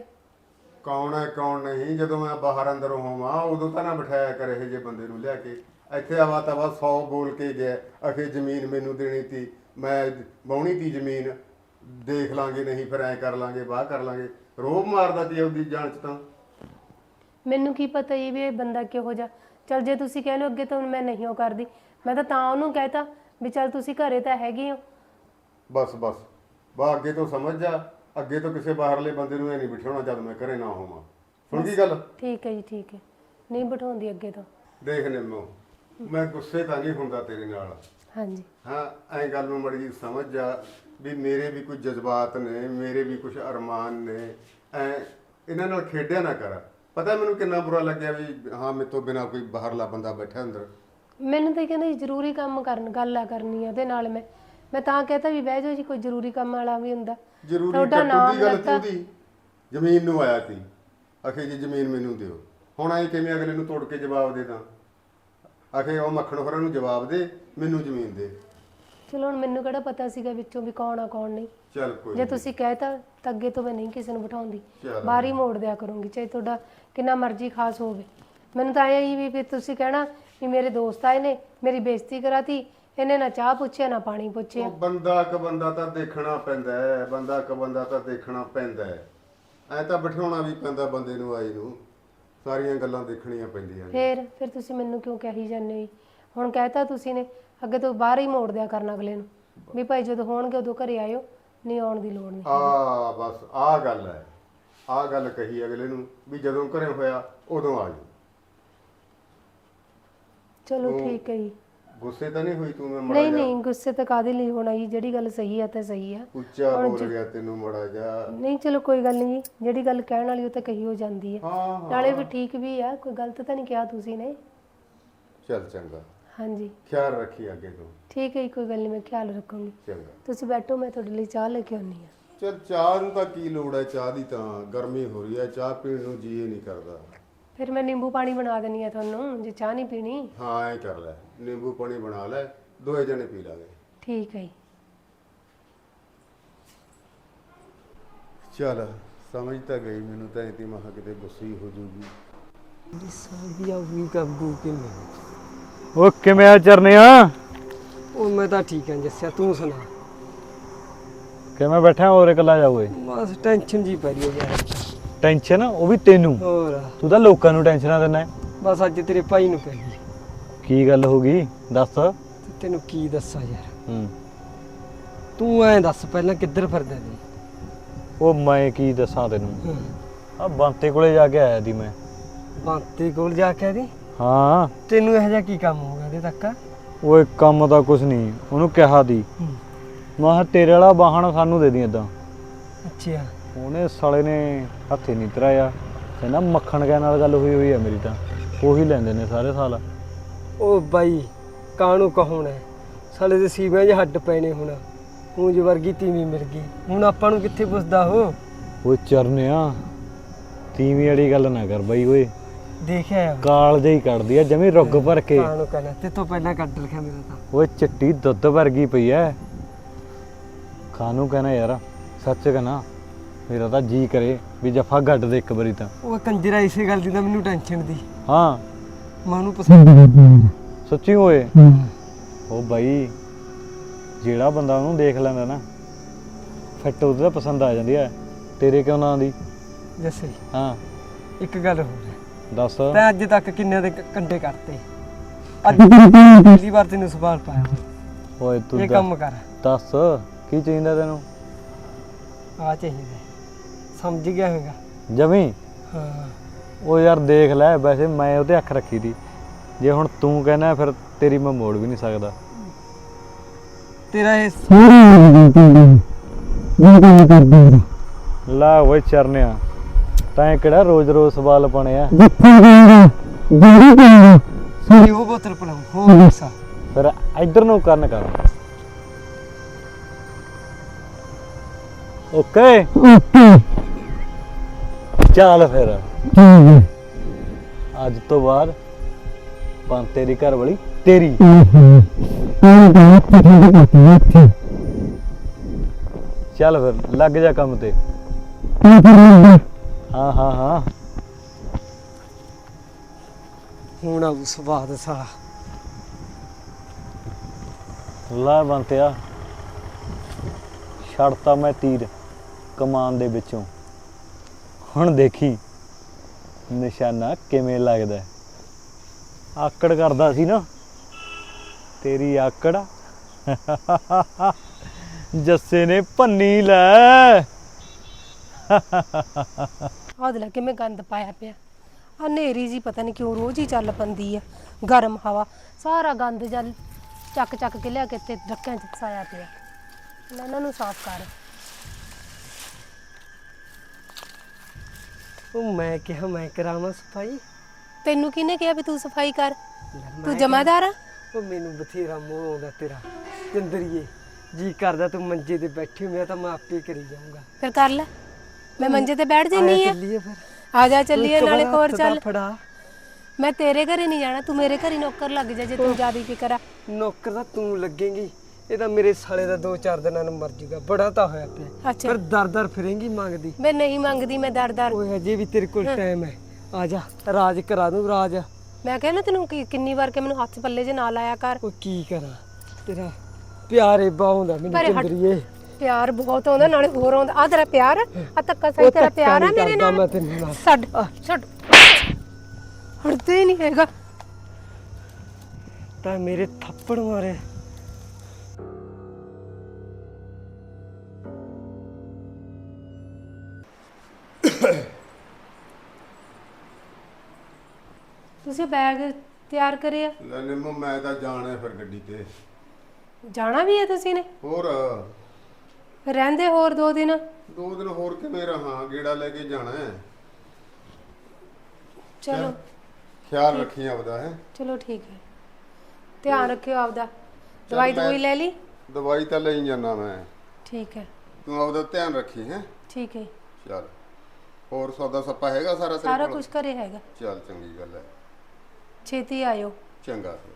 ਕੌਣ ਹੈ ਕੌਣ ਨਹੀਂ ਜਦੋਂ ਮੈਂ ਬਾਹਰ ਅੰਦਰ ਹੋਵਾਂ ਉਦੋਂ ਤਾਂ ਨਾ ਬਿਠਾਇਆ ਕਰ ਇਹ ਜੇ ਬੰਦੇ ਨੂੰ ਲਿਆ ਕੇ। ਇੱਥੇ ਆਵਾ ਤਾਂ ਬਸ 100 ਬੋਲ ਕੇ ਗਿਆ ਅਖੇ ਜ਼ਮੀਨ ਮੈਨੂੰ ਦੇਣੀ ਤੀ ਮੈਂ ਬਾਉਣੀ ਤੀ ਜ਼ਮੀਨ ਦੇਖ ਲਾਂਗੇ ਨਹੀਂ ਫਿਰ ਐ ਕਰ ਲਾਂਗੇ ਬਾਹ ਕਰ ਲਾਂਗੇ। ਰੋਬ ਮਾਰਦਾ ਤੀ ਉਹਦੀ ਜਾਨ ਚ ਤਾਂ। ਮੈਨੂੰ ਕੀ ਪਤਾ ਜੀ ਵੀ ਇਹ ਬੰਦਾ ਕਿਹੋ ਜਿਹਾ। ਚਲ ਜੇ ਤੁਸੀਂ ਕਹਿੰਦੇ ਹੋ ਅੱਗੇ ਤੋਂ ਮੈਂ ਨਹੀਂ ਉਹ ਕਰਦੀ। ਮੈਂ ਤਾਂ ਤਾਂ ਉਹਨੂੰ ਕਹਿਤਾ ਵੀ ਚਲ ਤੁਸੀਂ ਘਰੇ ਤਾਂ ਹੈਗੇ ਹੋ। ਬਸ ਬਸ। ਬਾ ਅੱਗੇ ਤੋਂ ਸਮਝ ਜਾ। ਅੱਗੇ ਤੋਂ ਕਿਸੇ ਬਾਹਰਲੇ ਬੰਦੇ ਨੂੰ ਐ ਨਹੀਂ ਬਿਠਾਉਣਾ ਜਦ ਮੈਂ ਘਰੇ ਨਾ ਹੋਵਾਂ। ਸੁਣ ਗਈ ਗੱਲ? ਠੀਕ ਹੈ ਜੀ ਠੀਕ ਹੈ। ਨਹੀਂ ਬਿਠਾਉਂਦੀ ਅੱਗੇ ਤੋਂ। ਦੇਖ ਨਿੰਮੋ ਮੈਂ ਗੁੱਸੇ ਤਾਂ ਨਹੀਂ ਹੁੰਦਾ ਤੇਰੇ ਨਾਲ। ਹਾਂਜੀ। ਹਾਂ ਐਂ ਗੱਲ ਨੂੰ ਮੜੀ ਸਮਝ ਜਾ ਵੀ ਮੇਰੇ ਵੀ ਕੁਝ ਜਜ਼ਬਾਤ ਨੇ ਮੇਰੇ ਵੀ ਕੁਝ ਅਰਮਾਨ ਨੇ। ਐ ਇਹਨਾਂ ਨਾਲ ਖੇਡਿਆ ਨਾ ਕਰ। ਪਤਾ ਮੈਨੂੰ ਕਿੰਨਾ ਬੁਰਾ ਲੱਗਿਆ ਵੀ ਹਾਂ ਮੇਰੇ ਤੋਂ ਬਿਨਾ ਕੋਈ ਬਾਹਰਲਾ ਬੰਦਾ ਬੈਠਾ ਅੰਦਰ। ਮੈਨੂੰ ਤਾਂ ਇਹ ਕਹਿੰਦੇ ਜ਼ਰੂਰੀ ਕੰਮ ਕਰਨ ਗੱਲ ਕਰਨੀ ਆ ਉਹਦੇ ਨਾਲ ਮੈਂ। ਮੈਂ ਤਾਂ ਕਹਤਾ ਵੀ ਬਹਿ ਜਾਓ ਜੀ ਕੋਈ ਜ਼ਰੂਰੀ ਕੰਮ ਵਾਲਾ ਵੀ ਹੁੰਦਾ। ਜ਼ਰੂਰੀ ਤੁਹਾਡਾ ਟੱਟੂ ਨਾਮ ਦੀ ਗੱਲ ਲੱਤਾ। ਤੀ ਉਹਦੀ ਜ਼ਮੀਨ ਨੂੰ ਆਇਆ ਤੀ ਅਖੇ ਜੀ ਜ਼ਮੀਨ ਮੈਨੂੰ ਦਿਓ। ਹੁਣ ਐਂ ਕਿਵੇਂ ਅਗਲੇ ਨੂੰ ਤੋੜ ਕੇ ਜਵਾਬ ਦੇ ਦਾਂ? ਅਖੇ ਉਹ ਮੱਖਣ ਹੋਰਾਂ ਨੂੰ ਜਵਾਬ ਦੇ ਮੈਨੂੰ ਜ਼ਮੀਨ ਦੇ। ਚਲੋ ਹੁਣ ਮੈਨੂੰ ਕਿਹੜਾ ਪਤਾ ਸੀਗਾ ਵਿੱਚੋਂ ਵੀ ਕੌਣ ਆ ਕੌਣ ਨਹੀਂ। ਚੱਲ ਕੋਈ ਜੇ ਨੀ। ਤੁਸੀਂ ਕਹਿਤਾ ਤਾਂ ਅੱਗੇ ਤੋਂ ਮੈਂ ਨਹੀਂ ਕਿਸੇ ਨੂੰ ਬਿਠਾਉਂਦੀ। ਚਲੋ। ਬਾਹਰ ਹੀ ਮੋੜ ਦਿਆ ਕਰੂੰਗੀ ਚਾਹੇ ਤੁਹਾਡਾ ਕਿੰਨਾ ਮਰਜ਼ੀ ਖਾਸ ਹੋਵੇ। ਮੈਨੂੰ ਤਾਂ ਆਇਆ ਹੀ ਵੀ ਫਿਰ ਤੁਸੀਂ ਕਹਿਣਾ ਵੀ ਮੇਰੇ ਦੋਸਤ ਆਏ ਨੇ ਮੇਰੀ ਬੇਇੱਜ਼ਤੀ ਕਰਾਤੀ ਇਹਨੇ ਨਾ ਚਾਹ ਪੁੱਛਿਆ ਨਾ ਪਾਣੀ ਪੁੱਛਿਆ। ਉਹ ਬੰਦਾ ਕ ਬੰਦਾ ਤਾਂ ਦੇਖਣਾ ਪੈਂਦਾ ਹੈ ਬੰਦਾ ਕ ਬੰਦਾ ਤਾਂ ਦੇਖਣਾ ਪੈਂਦਾ ਹੈ। ਐ ਤਾਂ ਬਿਠਾਉਣਾ ਵੀ ਪੈਂਦਾ ਬੰਦੇ ਨੂੰ ਆਈ ਨੂੰ। ਸਾਰੀਆਂ ਗੱਲਾਂ ਦੇਖਣੀਆਂ ਪੈਂਦੀਆਂ ਨੇ। ਫੇਰ ਫਿਰ ਤੁਸੀਂ ਮੈਨੂੰ ਕਿਉਂ ਕਹੀ ਜਾਂਦੇ ਹੋ? ਹੁਣ ਕਹਿਤਾ ਤੁਸੀਂ ਨੇ ਅੱਗੇ ਤੋਂ ਬਾਹਰ ਹੀ ਮੋੜ ਦਿਆ ਕਰਨਾ ਅਗਲੇ ਨੂੰ। ਵੀ ਭਾਈ ਜਦੋਂ ਹੋਣਗੇ ਉਦੋਂ ਘਰੇ ਆਇਓ ਨਹੀਂ ਆਉਣ ਦੀ ਲੋੜ ਨਹੀਂ। ਆ ਬਸ ਆ ਗੱਲ ਹੈ। ਆ ਗੱਲ ਕਹੀ ਅਗਲੇ ਨੂੰ ਵੀ ਜਦੋਂ ਘਰੇ ਹੋਇਆ ਉਦੋਂ ਆ ਜਾ ਚਲੋ ਠੀਕ ਹੈ ਜੀ। ਗੁੱਸੇ ਤਾਂ ਨਹੀਂ ਹੋਈ ਤੂੰ ਮੈਂ ਮੜਾ ਨਹੀਂ ਨਹੀਂ ਗੁੱਸੇ ਤਾਂ ਕਾਦੇ ਲਈ ਹੋਣਾ ਜੀ? ਜਿਹੜੀ ਗੱਲ ਸਹੀ ਆ ਤਾਂ ਸਹੀ ਆ। ਉੱਚਾ ਬੋਲ ਗਿਆ ਤੈਨੂੰ ਮੜਾ ਜਾ ਨਹੀਂ ਚਲੋ ਕੋਈ ਗੱਲ ਨਹੀਂ ਜੀ। ਜਿਹੜੀ ਗੱਲ ਕਹਿਣ ਵਾਲੀ ਉਹ ਤਾਂ ਕਹੀ ਹੋ ਜਾਂਦੀ ਹੈ ਹਾਂ ਹਾਂ। ਨਾਲੇ ਵੀ ਠੀਕ ਵੀ ਆ ਕੋਈ ਗਲਤ ਤਾਂ ਨਹੀਂ ਕਿਹਾ ਤੁਸੀਂ ਨੇ। ਚੱਲ ਚੰਗਾ। ਹਾਂਜੀ। ਖਿਆਲ ਰੱਖੀ ਅੱਗੇ ਤੋਂ। ਠੀਕ ਹੈ ਜੀ, ਕੋਈ ਗੱਲ ਨਹੀਂ ਮੈਂ ਖਿਆਲ ਰੱਖੂੰਗੀ। ਚੰਗਾ। ਤੁਸੀਂ ਬੈਠੋ ਮੈਂ ਤੁਹਾਡੇ ਲਈ ਚਾਹ ਲੈ ਕੇ ਆਉਣੀ ਆ ਚਲ ਚਾਹ ਨੂੰ ਤਾਂ ਕੀ ਲੋੜ ਹੈ? ਚਾਹ ਦੀ ਤਾਂ ਗਰਮੀ ਹੋ ਰਹੀ ਹੈ। ਚਾਹ ਪੀਣ ਨੂੰ ਜੀ ਨਹੀਂ ਕਰਦਾ। ਫਿਰ ਮੈਂ ਨਿੰਬੂ ਪਾਣੀ ਬਣਾ ਦੇਣੀ ਆ ਤੁਹਾਨੂੰ। ਜੇ ਚਾਹ ਨਹੀਂ ਪੀਣੀ। ਹਾਂ ਐ ਕਰ ਲੈ। ਨਿੰਬੂ ਪਾਣੀ ਬਣਾ ਲੈ ਦੋਏ ਜਣੇ ਪੀ ਲਾਂਗੇ। ਠੀਕ ਹੈ ਜੀ। ਚੱਲ ਸਮਝ ਤਾਂ ਗਈ ਮੈਨੂੰ ਤਾਂ ਇਤੀ ਮਹਾ ਕਿਤੇ ਗੁੱਸੇ ਹੀ ਹੋ ਜੂਗੀ। ਦੀ ਆਉਗੀ ਕਾਬੂ ਕਿਵੇਂ ਉਹ ਕਿਵੇਂ ਆ? ਚਰਨਿਆ ਉਹ ਮੈਂ ਤਾਂ ਠੀਕ ਹਾਂ ਜੱਸਿਆ ਤੂੰ ਸੁਣਾ। ਕਿਵੇਂ ਬੈਠਾ ਹੋਰ ਇਕੱਲਾ ਜਾਓਗੇ ਬਸ ਟੈਨਸ਼ਨ ਜੀ ਪੈ ਰਹੀ ਹੈ ਯਾਰ। ਟੈਨਸ਼ਨ? ਉਹ ਵੀ ਤੈਨੂੰ? ਹੋਰ। ਤੂੰ ਤਾਂ ਲੋਕਾਂ ਨੂੰ ਟੈਨਸ਼ਨਾਂ ਦਿੰਦਾ। ਬਸ ਅੱਜ ਤੇਰੇ ਭਾਈ ਨੂੰ ਪੈ ਗਈ ਕੀ ਗੱਲ ਹੋ ਗਈ? ਦੱਸ। ਤੇ ਤੈਨੂੰ ਕੀ ਦੱਸਾਂ ਯਾਰ? ਹੂੰ। ਤੂੰ ਐਂ ਦੱਸ ਪਹਿਲਾਂ ਕਿੱਧਰ ਫਿਰਦਾ ਸੀ? ਉਹ ਮੈਂ ਕੀ ਦੱਸਾਂ ਤੈਨੂੰ? ਆ ਬੰਤੇ ਕੋਲੇ ਜਾ ਕੇ ਆਇਆ ਦੀ ਮੈਂ। ਬਾਂਤੇ ਕੋਲ ਜਾ ਕੇ ਦੀ ਹਾਂ। ਤੈਨੂੰ ਇਹੋ ਜਿਹਾ ਕੀ ਕੰਮ ਹੋ ਗਿਆ ਇਹਦੇ ਤੱਕ? ਓਏ ਕੰਮ ਤਾਂ ਕੁਛ ਨਹੀਂ ਉਹਨੂੰ ਕਿਹਾ ਦੀ। ਮੈਂ ਕਿਹਾ ਤੇਰੇ ਵਾਲਾ ਵਾਹਣ ਸਾਨੂੰ ਦੇ ਦੀ ਏਦਾਂ। ਅੱਛਾ। ਉਹਨੇ ਸਾਲੇ ਨੇ ਹੱਥੇ ਨਹੀਂ ਤਰਾਇਆ ਕਹਿੰਦਾ ਮੱਖਣ ਕਹਿ ਨਾਲ ਗੱਲ ਹੋਈ ਹੋਈ ਹੈ ਮੇਰੀ ਤਾਂ। ਉਹੀ ਲੈਂਦੇ ਨੇ ਸਾਰੇ ਸਾਲ। ਉਹ ਬਾਈ ਕਾਹਨੂੰ ਕਹੋਣਾ ਸਾਲੇ ਦੇ ਸੀਵਿਆਂ 'ਚ ਹੱਡ ਪੈਣੇ ਹੁਣ। ਉਂਝ ਵਰਗੀ ਤੀਵੀਂ ਮਿਲ ਗਈ। ਹੁਣ ਆਪਾਂ ਨੂੰ ਕਿੱਥੇ ਪੁੱਛਦਾ ਹੋ ਓਏ ਚਰਨਿਆ ਤੀਵੀਂ ਵਾਲੀ ਗੱਲ ਨਾ ਕਰ ਬਾਈ ਓਏ। ਦੇਖਿਆ ਕਾਲ ਜਿਹੀ ਕੱਢਦੀ ਆ ਜਮੀ ਰੁੱਗ ਭਰ ਕੇ। ਕਾਹਨੂੰ ਕਹਿਣਾ? ਤੇ ਤੋਂ ਪਹਿਲਾਂ ਕੱਢ ਰੱਖਿਆ ਮੇਰਾ ਤਾਂ। ਓਏ ਚਿੱਟੀ ਦੁੱਧ ਵਰਗੀ ਪਈ ਐ। ਖਾਨੂੰ ਕਹਿਣਾ ਯਾਰ? ਸੱਚ ਕਹਿਣਾ ਮੇਰਾ ਤਾਂ ਜੀ ਕਰੇ ਵੀ ਜਫਾ ਗੱਡ ਦੇ ਇੱਕ ਵਾਰੀ ਤਾਂ। ਉਹ ਕੰਜਰਾ ਇਸੇ ਗੱਲ ਦੀ ਤਾਂ ਮੈਨੂੰ ਟੈਨਸ਼ਨ ਦੀ। ਹਾਂ। ਮੈਂ ਉਹਨੂੰ ਪਸੰਦ ਸੱਚੀ ਓਏ? ਉਹ ਬਾਈ ਜਿਹੜਾ ਬੰਦਾ ਉਹਨੂੰ ਦੇਖ ਲੈਂਦਾ ਨਾ ਫਿੱਟ ਉਹਦੇ ਪਸੰਦ ਆ ਜਾਂਦੀ ਐ ਤੇਰੇ ਕਿਉਂ ਨਾ ਆਂਦੀ ਜੱਸੇ ਹਾਂ। ਇੱਕ ਗੱਲ ਹੋਰ ਹੈ। ਦੱਸ। ਤੈਂ ਅੱਜ ਤੱਕ ਕਿੰਨੇ ਦੇ ਕ- ਕੰਡੇ ਕਰਤੇ ਅੱਜ ਪਹਿਲੀ ਵਾਰ ਤੈਨੂੰ ਸਵਾਲ ਪਾਇਆ ਓਏ ਤੂੰ ਇਹ ਕੰਮ ਕਰ। ਦੱਸ ਕੀ ਚਾਹੀਦਾ ਤੈਨੂੰ? ਆ ਚਾਹੀਦਾ ਸਮਝ ਗਿਆ ਹੋਵੇਗਾ ਜਮੀ? ਹਾਂ। ਉਹ ਯਾਰ ਦੇਖ ਲੈ ਵੈਸੇ ਮੈਂ ਉਹਤੇ ਅੱਖ ਰੱਖੀ ਦੀ। ਜੇ ਹੁਣ ਤੂੰ ਕਹਿਣਾ ਫਿਰ ਤੇਰੀ ਮੈਂ ਮੋੜ ਵੀ ਨਹੀਂ ਸਕਦਾ। ਤੇਰਾ ਇਹ ਲਾ ਓਏ ਚਰਨਿਆ ਤੈਂ ਕਿਹੜਾ ਰੋਜ਼-ਰੋਜ਼ ਸਵਾਲ ਪਾਣੇ ਆ? ਸਾਰੀ ਉਹ ਬੋਤਲ ਪਲਾਉ ਹੋ ਦੱਸਾ। ਫਿਰ ਇੱਧਰ ਨੂੰ ਕੰਨ ਕਰ। ਓਕੇ? ਚੱਲ ਫਿਰ। ਅੱਜ ਤੋਂ ਬਾਅਦ ਪੰਨ ਤੇਰੀ ਘਰ ਵਾਲੀ ਤੇਰੀ। ਚੱਲ ਫਿਰ ਲੱਗ ਜਾ ਕੰਮ ਤੇ। ਹਾਂ ਹਾਂ ਹਾਂ। ਹੁਣ ਆਉ ਸਵਾਦ ਸਾਲਾ। ਲਾ ਬੰਤਿਆ ਛੜਤਾ ਮੈਂ ਤੀਰ ਕਮਾਨ ਦੇ ਵਿੱਚੋਂ। ਹੁਣ ਦੇਖੀ ਨਿਸ਼ਾਨਾ ਕਿਵੇਂ ਲੱਗਦਾ। ਹੈ। ਆਕੜ ਕਰਦਾ ਸੀ ਨਾ। ਤੇਰੀ ਆਕੜ। ਜੱਸੇ ਨੇ ਭੰਨੀ ਲੈ। ਆਹ ਦੇ ਲੈ ਕਿਵੇਂ ਗੰਦ ਪਾਇਆ ਪਿਆ। ਆ ਨੇਰੀ ਜੀ ਪਤਾ ਨਹੀਂ ਕਿਉਂ ਰੋਜ਼ ਹੀ ਚੱਲ ਪੰਦੀ ਆ। ਗਰਮ ਹਵਾ ਸਾਰਾ ਗੰਦ ਜਲ ਚੱਕ ਚੱਕ ਕੇ ਲਿਆ ਕੇ ਤੇ ਡੱਕਿਆਂ 'ਚ ਫਸਾਇਆ ਪਿਆ। ਲੈ ਇਹਨਾਂ ਨੂੰ ਸਾਫ਼ ਕਰ। ਉਹ ਮੈਂ ਕਿਹਾ ਮੈਂ ਕਰਾਵਾਂ ਸਫ਼ਾਈ। ਤੈਨੂੰ ਕਿਹਨੇ ਕਿਹਾ ਵੀ ਤੂੰ ਸਫ਼ਾਈ ਕਰ? ਤੂੰ ਜਮਾਦਾਰ ਆ? ਉਹ ਮੈਨੂੰ ਬਥੇਰਾ ਮੋਹ ਆਉਂਦਾ ਤੇਰਾ। ਜਿੰਦਰੀਏ ਜੀ ਕਰਦਾ ਤੂੰ ਮੰਜੇ ਤੇ ਬੈਠੀ ਮੈਂ ਤਾਂ ਮੈਂ ਆਪੇ ਕਰੀ ਜਾਊਂਗਾ। ਫਿਰ ਕਰ ਲੈ। ਮੈਂ ਮੰਜੇ ਤੇ ਬੈਠ ਜੰਨੀ ਆ। ਚੱਲੀਏ ਫਿਰ। ਆ ਜਾ ਚੱਲੀਏ ਨਾਲੇ ਦਾ ਚੱਲ। ਫੜਾ। ਮੈਂ ਤੇਰੇ ਘਰੇ ਨਹੀਂ ਜਾਣਾ ਤੂੰ ਮੇਰੇ ਘਰੇ ਨੌਕਰ ਲੱਗ ਜਾ ਜੇ ਤੂੰ ਜ਼ਿਆਦਾ ਫਿਕਰ ਆ। ਨੌਕਰ ਤਾਂ ਤੂੰ ਲੱਗੇਂਗੀ। ਇਹ ਤਾਂ ਮੇਰੇ ਸਾਲੇ ਦਾ 2-4 ਦਿਨਾਂ ਨੂੰ ਮਰ ਜੂਗਾ। ਬੜਾ ਤਾਂ ਹੋਇਆ ਪਿਆ। ਅੱਛਾ। ਪਰ ਦਰ-ਦਰ ਫਿਰੇਂਗੀ ਮੰਗਦੀ। ਮੈਂ ਨਹੀਂ ਮੰਗਦੀ ਮੈਂ ਦਰ ਦਰ ਓਏ ਹਜੇ ਵੀ ਤੇਰੇ ਕੋਲ ਟਾਈਮ ਹੈ। ਆ ਜਾ ਰਾਜ ਕਰਾ ਦੂੰ ਰਾਜ। ਮੈਂ ਕਹਿੰਦਾ ਤੈਨੂੰ ਕੀ- ਕਿੰਨੀ ਵਾਰ ਕਿ ਮੈਨੂੰ ਹੱਥ ਪੱਲੇ 'ਚ ਨਾ ਲਾਇਆ ਕਰ। ਉਹ ਕੀ ਕਰਾਂ? ਤੇਰਾ ਪਿਆਰੇ ਬਾਉਂਦਾ ਮੈਨੂੰ ਪਰ ਹਟ- ਜਿੰਦਰੀਏ ਪਿਆਰ ਬਹੁਤ ਆਉਂਦਾ ਨਾਲੇ ਹੋਰ ਆਉਂਦਾ। ਆ ਤੇਰਾ ਪਿਆਰ ਆ ਧੱਕਾ ਸਹੀ ਉਹ ਤੇਰਾ ਧੱਕਾ ਪਿਆਰ ਆ ਨਹੀਂ ਮੇਰੇ ਕਰਦਾ ਨਾਲ। ਮੈਂ ਤੈਨੂੰ ਨਾਲ। ਛੱਡ ਛੱਡ। ਹਟਦੇ ਹੀ ਨਹੀਂ ਹੈਗਾ। ਤਾਂ ਮੇਰੇ ਥੱਪੜ ਮਾਰੇ। ਤੁਸੀਂ ਬੈਗ ਤਿਆਰ ਕਰਿਆ ਲੈ ਨਿੰਮੋ ਮੈਂ ਤਾਂ ਜਾਣਾ ਫਿਰ ਗੱਡੀ ਤੇ। ਜਾਣਾ ਵੀ ਹੈ ਤੁਸੀਂ ਨੇ? ਹੋਰ? ਫਿਰ ਰਹਿੰਦੇ ਹੋਰ ਦੋ ਦਿਨ? ਦੋ ਦਿਨ ਹੋਰ ਕਿਵੇਂ ਰਹਾ? ਗੇੜਾ ਲੈ ਕੇ ਜਾਣਾ ਹੈ। ਚਲੋ। ਖਿਆਲ ਰੱਖੀ ਆਪਦਾ ਹੈ। ਚਲੋ ਠੀਕ ਹੈ। ਧਿਆਨ ਰੱਖਿਓ ਆਪਦਾ। ਦਵਾਈ ਮੈਂ- ਦਵਾਈ ਲੈ ਲਈ? ਦਵਾਈ ਤਾਂ ਲਈ ਜਾਣਾ ਮੈਂ। ਠੀਕ ਹੈ। ਤੂੰ ਆਪਦਾ ਧਿਆਨ ਰੱਖੀ ਹੈ। ਠੀਕ ਹੈ। ਚੱਲ। ਹੋਰ ਸੌਦਾ ਸੱਪਾ ਹੈਗਾ ਸਾਰਾ ਤੇਰੇ ਸਾਰਾ ਕੋਲ? ਕੁਝ ਘਰੇ ਹੈਗਾ। ਚੱਲ ਚੰਗੀ ਗੱਲ ਹੈ। ਛੇਤੀ ਆਇਓ। ਚੰਗਾ। ਫਿਰ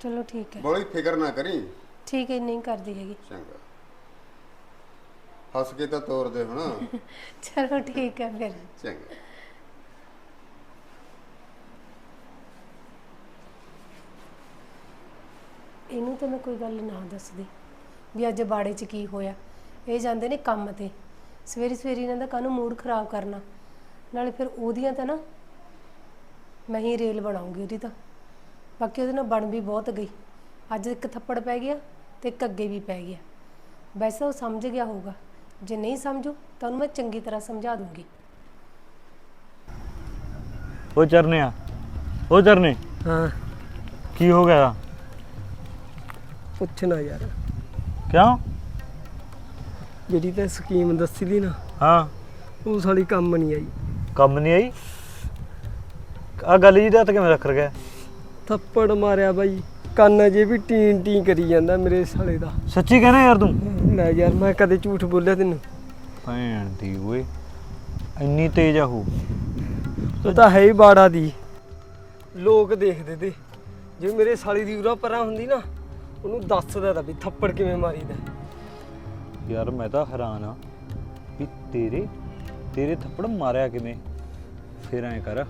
ਚਲੋ ਠੀਕ ਹੈ। ਬੜੀ ਫਿਕਰ ਨਾ ਕਰੀ। ਠੀਕ ਹੈ ਨਹੀਂ ਕਰਦੀ ਹੈਗੀ। ਚੰਗਾ। ਹੱਸ ਕੇ ਤਾਂ ਤੋਰ ਦੇ ਹੁਣ। ਚਲੋ ਠੀਕ ਹੈ ਫਿਰ। ਚੰਗਾ। ਇਹਨੂੰ ਤਾਂ ਮੈਂ ਕੋਈ ਗੱਲ ਨਾ ਦੱਸਦੀ ਵੀ ਅੱਜ ਬਾੜੇ 'ਚ ਕੀ ਹੋਇਆ। ਇਹ ਜਾਂਦੇ ਨੇ ਕੰਮ ਤੇ। ਸਵੇਰੀ ਸਵੇਰੀ ਇਹਨਾਂ ਦਾ ਕਾਹਨੂੰ ਮੂਡ ਖਰਾਬ ਕਰਨਾ। ਨਾਲੇ ਫਿਰ ਉਹਦੀਆਂ ਤਾਂ ਨਾ ਮੈਂ ਹੀ ਰੇਲ ਬਣਾਉਂਗੀ ਉਹਦੀ ਤਾਂ। ਬਾਕੀ ਉਹਦੇ ਨਾਲ ਬਣ ਵੀ ਬਹੁਤ ਗਈ। ਅੱਜ ਇੱਕ ਥੱਪੜ ਪੈ ਗਿਆ ਤੇ ਇੱਕ ਅੱਗੇ ਵੀ ਪੈ ਗਿਆ। ਵੈਸੇ ਉਹ ਸਮਝ ਗਿਆ ਹੋਊਗਾ। ਜੇ ਨਹੀਂ ਸਮਝੂ ਤਾਂ ਉਹਨੂੰ ਮੈਂ ਚੰਗੀ ਤਰ੍ਹਾਂ ਸਮਝਾ ਦੂੰਗੀ। ਉਹ ਚਰਨਿਆ ਉਹ ਚਰਨੇ। ਹਾਂ। ਕੀ ਹੋ ਗਿਆ? ਪੁੱਛਣਾ ਯਾਰ। ਕਿਉਂ? ਜਿਹੜੀ ਤਾਂ ਸਕੀਮ ਦੱਸੀ ਦੀ ਨਾ ਹਾਂ। ਉਹ ਸਾਲੀ ਕੰਮ ਨਹੀਂ ਆਈ। ਕੰਮ ਨਹੀਂ ਆਈ? ਆ ਗੱਲ ਜੀ ਦਾ ਤਾਂ ਕਿਵੇਂ ਰੱਖ ਗਿਆ ਥੱਪੜ ਮਾਰਿਆ ਬਾਈ ਕੰਨ ਜੇ ਵੀ ਟੀਨ ਟੀਨ ਕਰੀ ਜਾਂਦਾ ਮੇਰੇ ਸਾਲੇ ਦਾ। ਸੱਚੀ ਕਹਿਣਾ ਯਾਰ ਤੂੰ? ਲੈ ਯਾਰ ਮੈਂ ਕਦੇ ਝੂਠ ਬੋਲਿਆ ਤੈਨੂੰ? ਭੈਣ ਦੀ ਓਏ ਇੰਨੀ ਤੇਜ਼ ਆ ਉਹ। ਉਹ ਤਾਂ ਹੈ ਹੀ ਬਾੜਾ ਦੀ। ਲੋਕ ਦੇਖਦੇ ਤੇ ਜੇ ਮੇਰੇ ਸਾਲੀ ਦੀ ਉਰਾ ਪਰਾਂ ਹੁੰਦੀ ਨਾ ਉਹਨੂੰ ਦੱਸਦਾ ਤਾਂ ਵੀ ਥੱਪੜ ਕਿਵੇਂ ਮਾਰੀਦਾ। ਯਾਰ ਮੈਂ ਤਾਂ ਹੈਰਾਨ ਆ ਵੀ ਤੇਰੇ ਤੇਰੇ ਥੱਪੜ ਮਾਰਿਆ ਕਿਵੇਂ? ਫਿਰ ਐਂ ਕਰ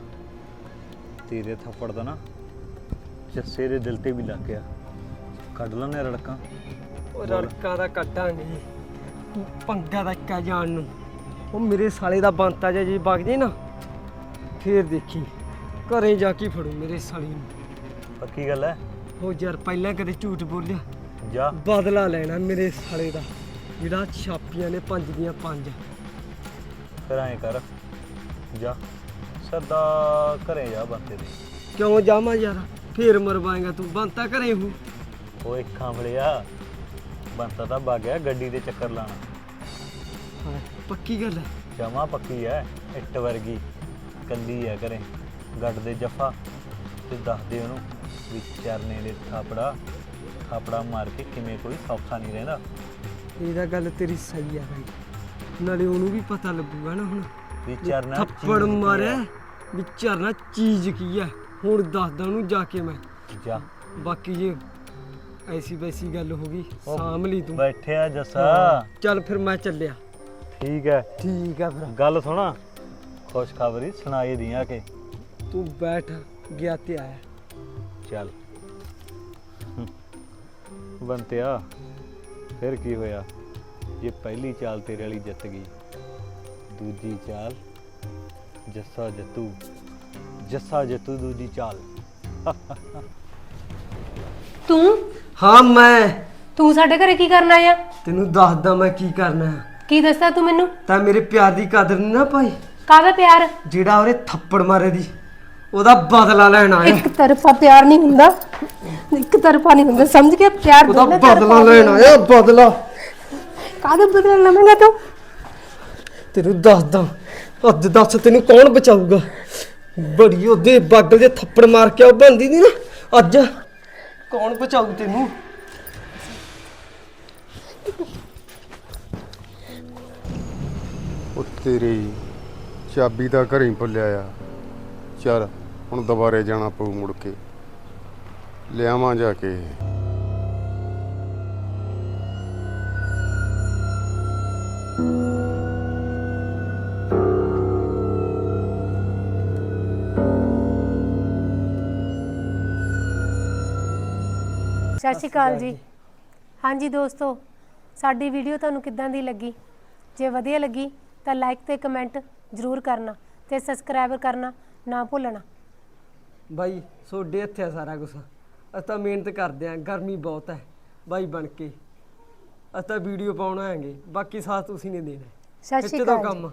ਤੇਰੇ ਥੱਪੜ ਦਾ ਨਾ ਜੱਸੇ ਦੇ ਦਿਲ ਤੇ ਵੀ ਲੱਗ ਗਿਆ। ਕੱਢ ਲੈਣੇ ਰੜਕਾਂ। ਉਹ ਰੜਕਾਂ ਦਾ ਕੱਢਾਂਗੇ ਪੰਗਾ ਦਾ ਇੱਕਾ ਜਾਣ ਨੂੰ। ਉਹ ਮੇਰੇ ਸਾਲੇ ਦਾ ਬੰਤਾ ਜੇ ਵਗ ਜੇ ਨਾ ਫੇਰ ਦੇਖੀ। ਘਰੇ ਜਾ ਕੇ ਫੜੂ ਮੇਰੇ ਸਾਲੀ ਨੂੰ। ਪੱਕੀ ਗੱਲ ਐ ਉਹ ਯਾਰ ਪਹਿਲਾਂ ਕਦੇ ਝੂਠ ਬੋਲਿਆ। ਜਾ। ਬਦਲਾ ਲੈਣਾ ਮੇਰੇ ਸਾਲੇ ਦਾ। ਜਿਹੜਾ ਛਾਪੀਆਂ ਨੇ ਪੰਜ ਦੀਆਂ ਪੰਜ। ਫਿਰ ਐਂ ਕਰ। ਜਾ। ਸਦਾ ਘਰੇ ਜਾ ਬੰਦੇ ਦੇ। ਕਿਉਂ ਜਾਵਾਂ ਯਾਰ? ਫੇਰ ਮਰਵਾਏਗਾ ਤੂੰ। ਬੰਤਾ ਘਰੇ ਹੂੰ ਉਹ ਖਾਂਵਲਿਆ ਬੰਤਾ ਤਾਂ ਭੱਗ ਗਿਆ ਗੱਡੀ ਦੇ ਚੱਕਰ ਲਾਣਾ ਹਾਂ, ਪੱਕੀ ਗੱਲ ਹੈ। ਜਮਾ ਪੱਕੀ ਐ ਇੱਟ ਵਰਗੀ। ਕੱਲੀ ਐ ਘਰੇ। ਗੱਡ ਦੇ ਜੱਫਾ। ਤੇ ਦੱਸ ਦੇ ਉਹਨੂੰ ਵੀ ਚਰਨੇ ਦੇ ਥਾਪੜਾ ਥਾਪੜਾ ਮਾਰ ਕੇ ਕਿਵੇਂ ਕੋਈ ਸੌਖਾ ਨਹੀਂ ਰਹਿੰਦਾ। ਇਹਦਾ ਗੱਲ ਤੇਰੀ ਸਹੀ ਆ ਬਾਈ। ਨਾਲੇ ਉਹਨੂੰ ਵੀ ਪਤਾ ਲੱਗੂਗਾ ਨਾ ਹੁਣ। ਵੀ ਚਰਨਾ ਥੱਪੜ ਚੀਜ਼ ਮਾਰਿਆ। ਹੈ। ਵੀ ਚਰਨਾ ਚੀਜ਼ ਕੀ ਹੈ ਹੁਣ ਦੱਸਦਾ ਉਹਨੂੰ ਜਾ ਕੇ ਮੈਂ। ਜਾ। ਬਾਕੀ ਜੇ ਐਸੀ ਵੈਸੀ ਗੱਲ ਹੋ ਗਈ ਉਹ ਸਾਂਭ ਲਈ ਤੂੰ। ਬੈਠਿਆ ਜੱਸਾ। ਚੱਲ ਫਿਰ ਮੈਂ ਚੱਲਿਆ। ਠੀਕ ਐ ਠੀਕ ਆ ਫਿਰ। ਗੱਲ ਸੁਣਾ। ਖੁਸ਼ਖਬਰੀ ਸੁਣਾਈ ਦੀਆਂ ਕਿ। ਤੂੰ ਬੈਠ ਗਿਆ ਤੇ ਆਇਆ। ਚੱਲ। ਬੰਤਿਆ ਫਿਰ ਕੀ ਹੋਇਆ? ਇਹ ਪਹਿਲੀ ਚਾਲ ਤੇਰੇ ਵਾਲੀ ਜਿੱਤ ਗਈ ਦੂਜੀ ਚਾਲ ਜੱਸਾ ਜੱਤੂ ਜੱਸਾ ਜੱਤੂ ਦੂਜੀ ਚਾਲ। ਤੂੰ? ਹਾਂ ਮੈਂ। ਤੂੰ ਸਾਡੇ ਘਰੇ ਕੀ ਕਰਨ ਆਇਆ? ਤੈਨੂੰ ਦੱਸਦਾ ਮੈਂ ਕੀ ਕਰਨਾ ਹੈ। ਕੀ ਦੱਸਦਾ ਤੂੰ ਮੈਨੂੰ? ਤਾਂ ਮੇਰੇ ਪਿਆਰ ਦੀ ਕਦਰ ਨਹੀਂ ਨਾ ਪਾਈ। ਕਾਹਦਾ ਪਿਆਰ? ਜਿਹੜਾ ਉਹਨੇ ਥੱਪੜ ਮਾਰੇ ਦੀ ਉਹਦਾ ਬਦਲਾ ਲੈਣ ਆਇਆ। ਇੱਕ ਤਰਫਾ ਪਿਆਰ ਨਹੀਂ ਹੁੰਦਾ। ਇੱਕ ਤਰਫਾ ਨਹੀਂ ਹੁੰਦਾ। ਸਮਝ ਗਿਆ? ਪਿਆਰ ਉਹਦਾ ਦੋਨੇ ਬਦਲਾ ਤਰਫਾ ਲੈਣ ਆਇਆ ਬਦਲਾ। ਕਾਹਦਾ ਬਦਲਾ ਲਵੇਂਗਾ ਤੂੰ? ਤੈਨੂੰ ਦੱਸਦਾ। ਅੱਜ ਦੱਸ ਤੈਨੂੰ ਕੌਣ ਬਚਾਊਗਾ? ਬੜੀ ਉਹਦੇ ਬਾਗਲ ਦੇ ਥੱਪੜ ਮਾਰ ਕੇ ਉਹ ਬੰਦੀ ਦੀ ਨਾ। ਅੱਜ ਕੌਣ ਬਚਾਊ ਤੈਨੂੰ? ਉਹ ਤੇਰੀ ਚਾਬੀ ਦਾ ਘਰੇ ਹੀ ਭੁੱਲਿਆ ਆ। ਚੱਲ ਹੁਣ ਦੁਬਾਰੇ ਜਾਣਾ ਪਊ ਮੁੜ ਕੇ। ਲਿਆਵਾਂ ਜਾ ਕੇ ਸਤਿ ਸ਼੍ਰੀ ਅਕਾਲ ਜੀ। ਹਾਂਜੀ ਦੋਸਤੋ ਸਾਡੀ ਵੀਡੀਓ ਤੁਹਾਨੂੰ ਕਿੱਦਾਂ ਦੀ ਲੱਗੀ? ਜੇ ਵਧੀਆ ਲੱਗੀ ਤਾਂ ਲਾਈਕ ਤੇ ਕਮੈਂਟ ਜ਼ਰੂਰ ਕਰਨਾ ਤੇ ਸਬਸਕ੍ਰਾਈਬ ਕਰਨਾ ਨਾ ਭੁੱਲਣਾ। ਬਾਈ ਸੋਡੇ ਇੱਥੇ ਆ ਸਾਰਾ ਕੁਝ ਅਸੀਂ ਤਾਂ ਮਿਹਨਤ ਕਰਦੇ ਆਂ ਗਰਮੀ ਬਹੁਤ ਹੈ। ਬਾਈ ਬਣ ਕੇ। ਅਸੀਂ ਤਾਂ ਵੀਡੀਓ ਪਾਉਣ ਆਏਗੇ ਬਾਕੀ ਸਾਥ ਤੁਸੀਂ ਨੇ ਦੇਣਾ। ਸਤਿ ਸ਼੍ਰੀ ਅਕਾਲ ਜੀ। ਕੰਮ।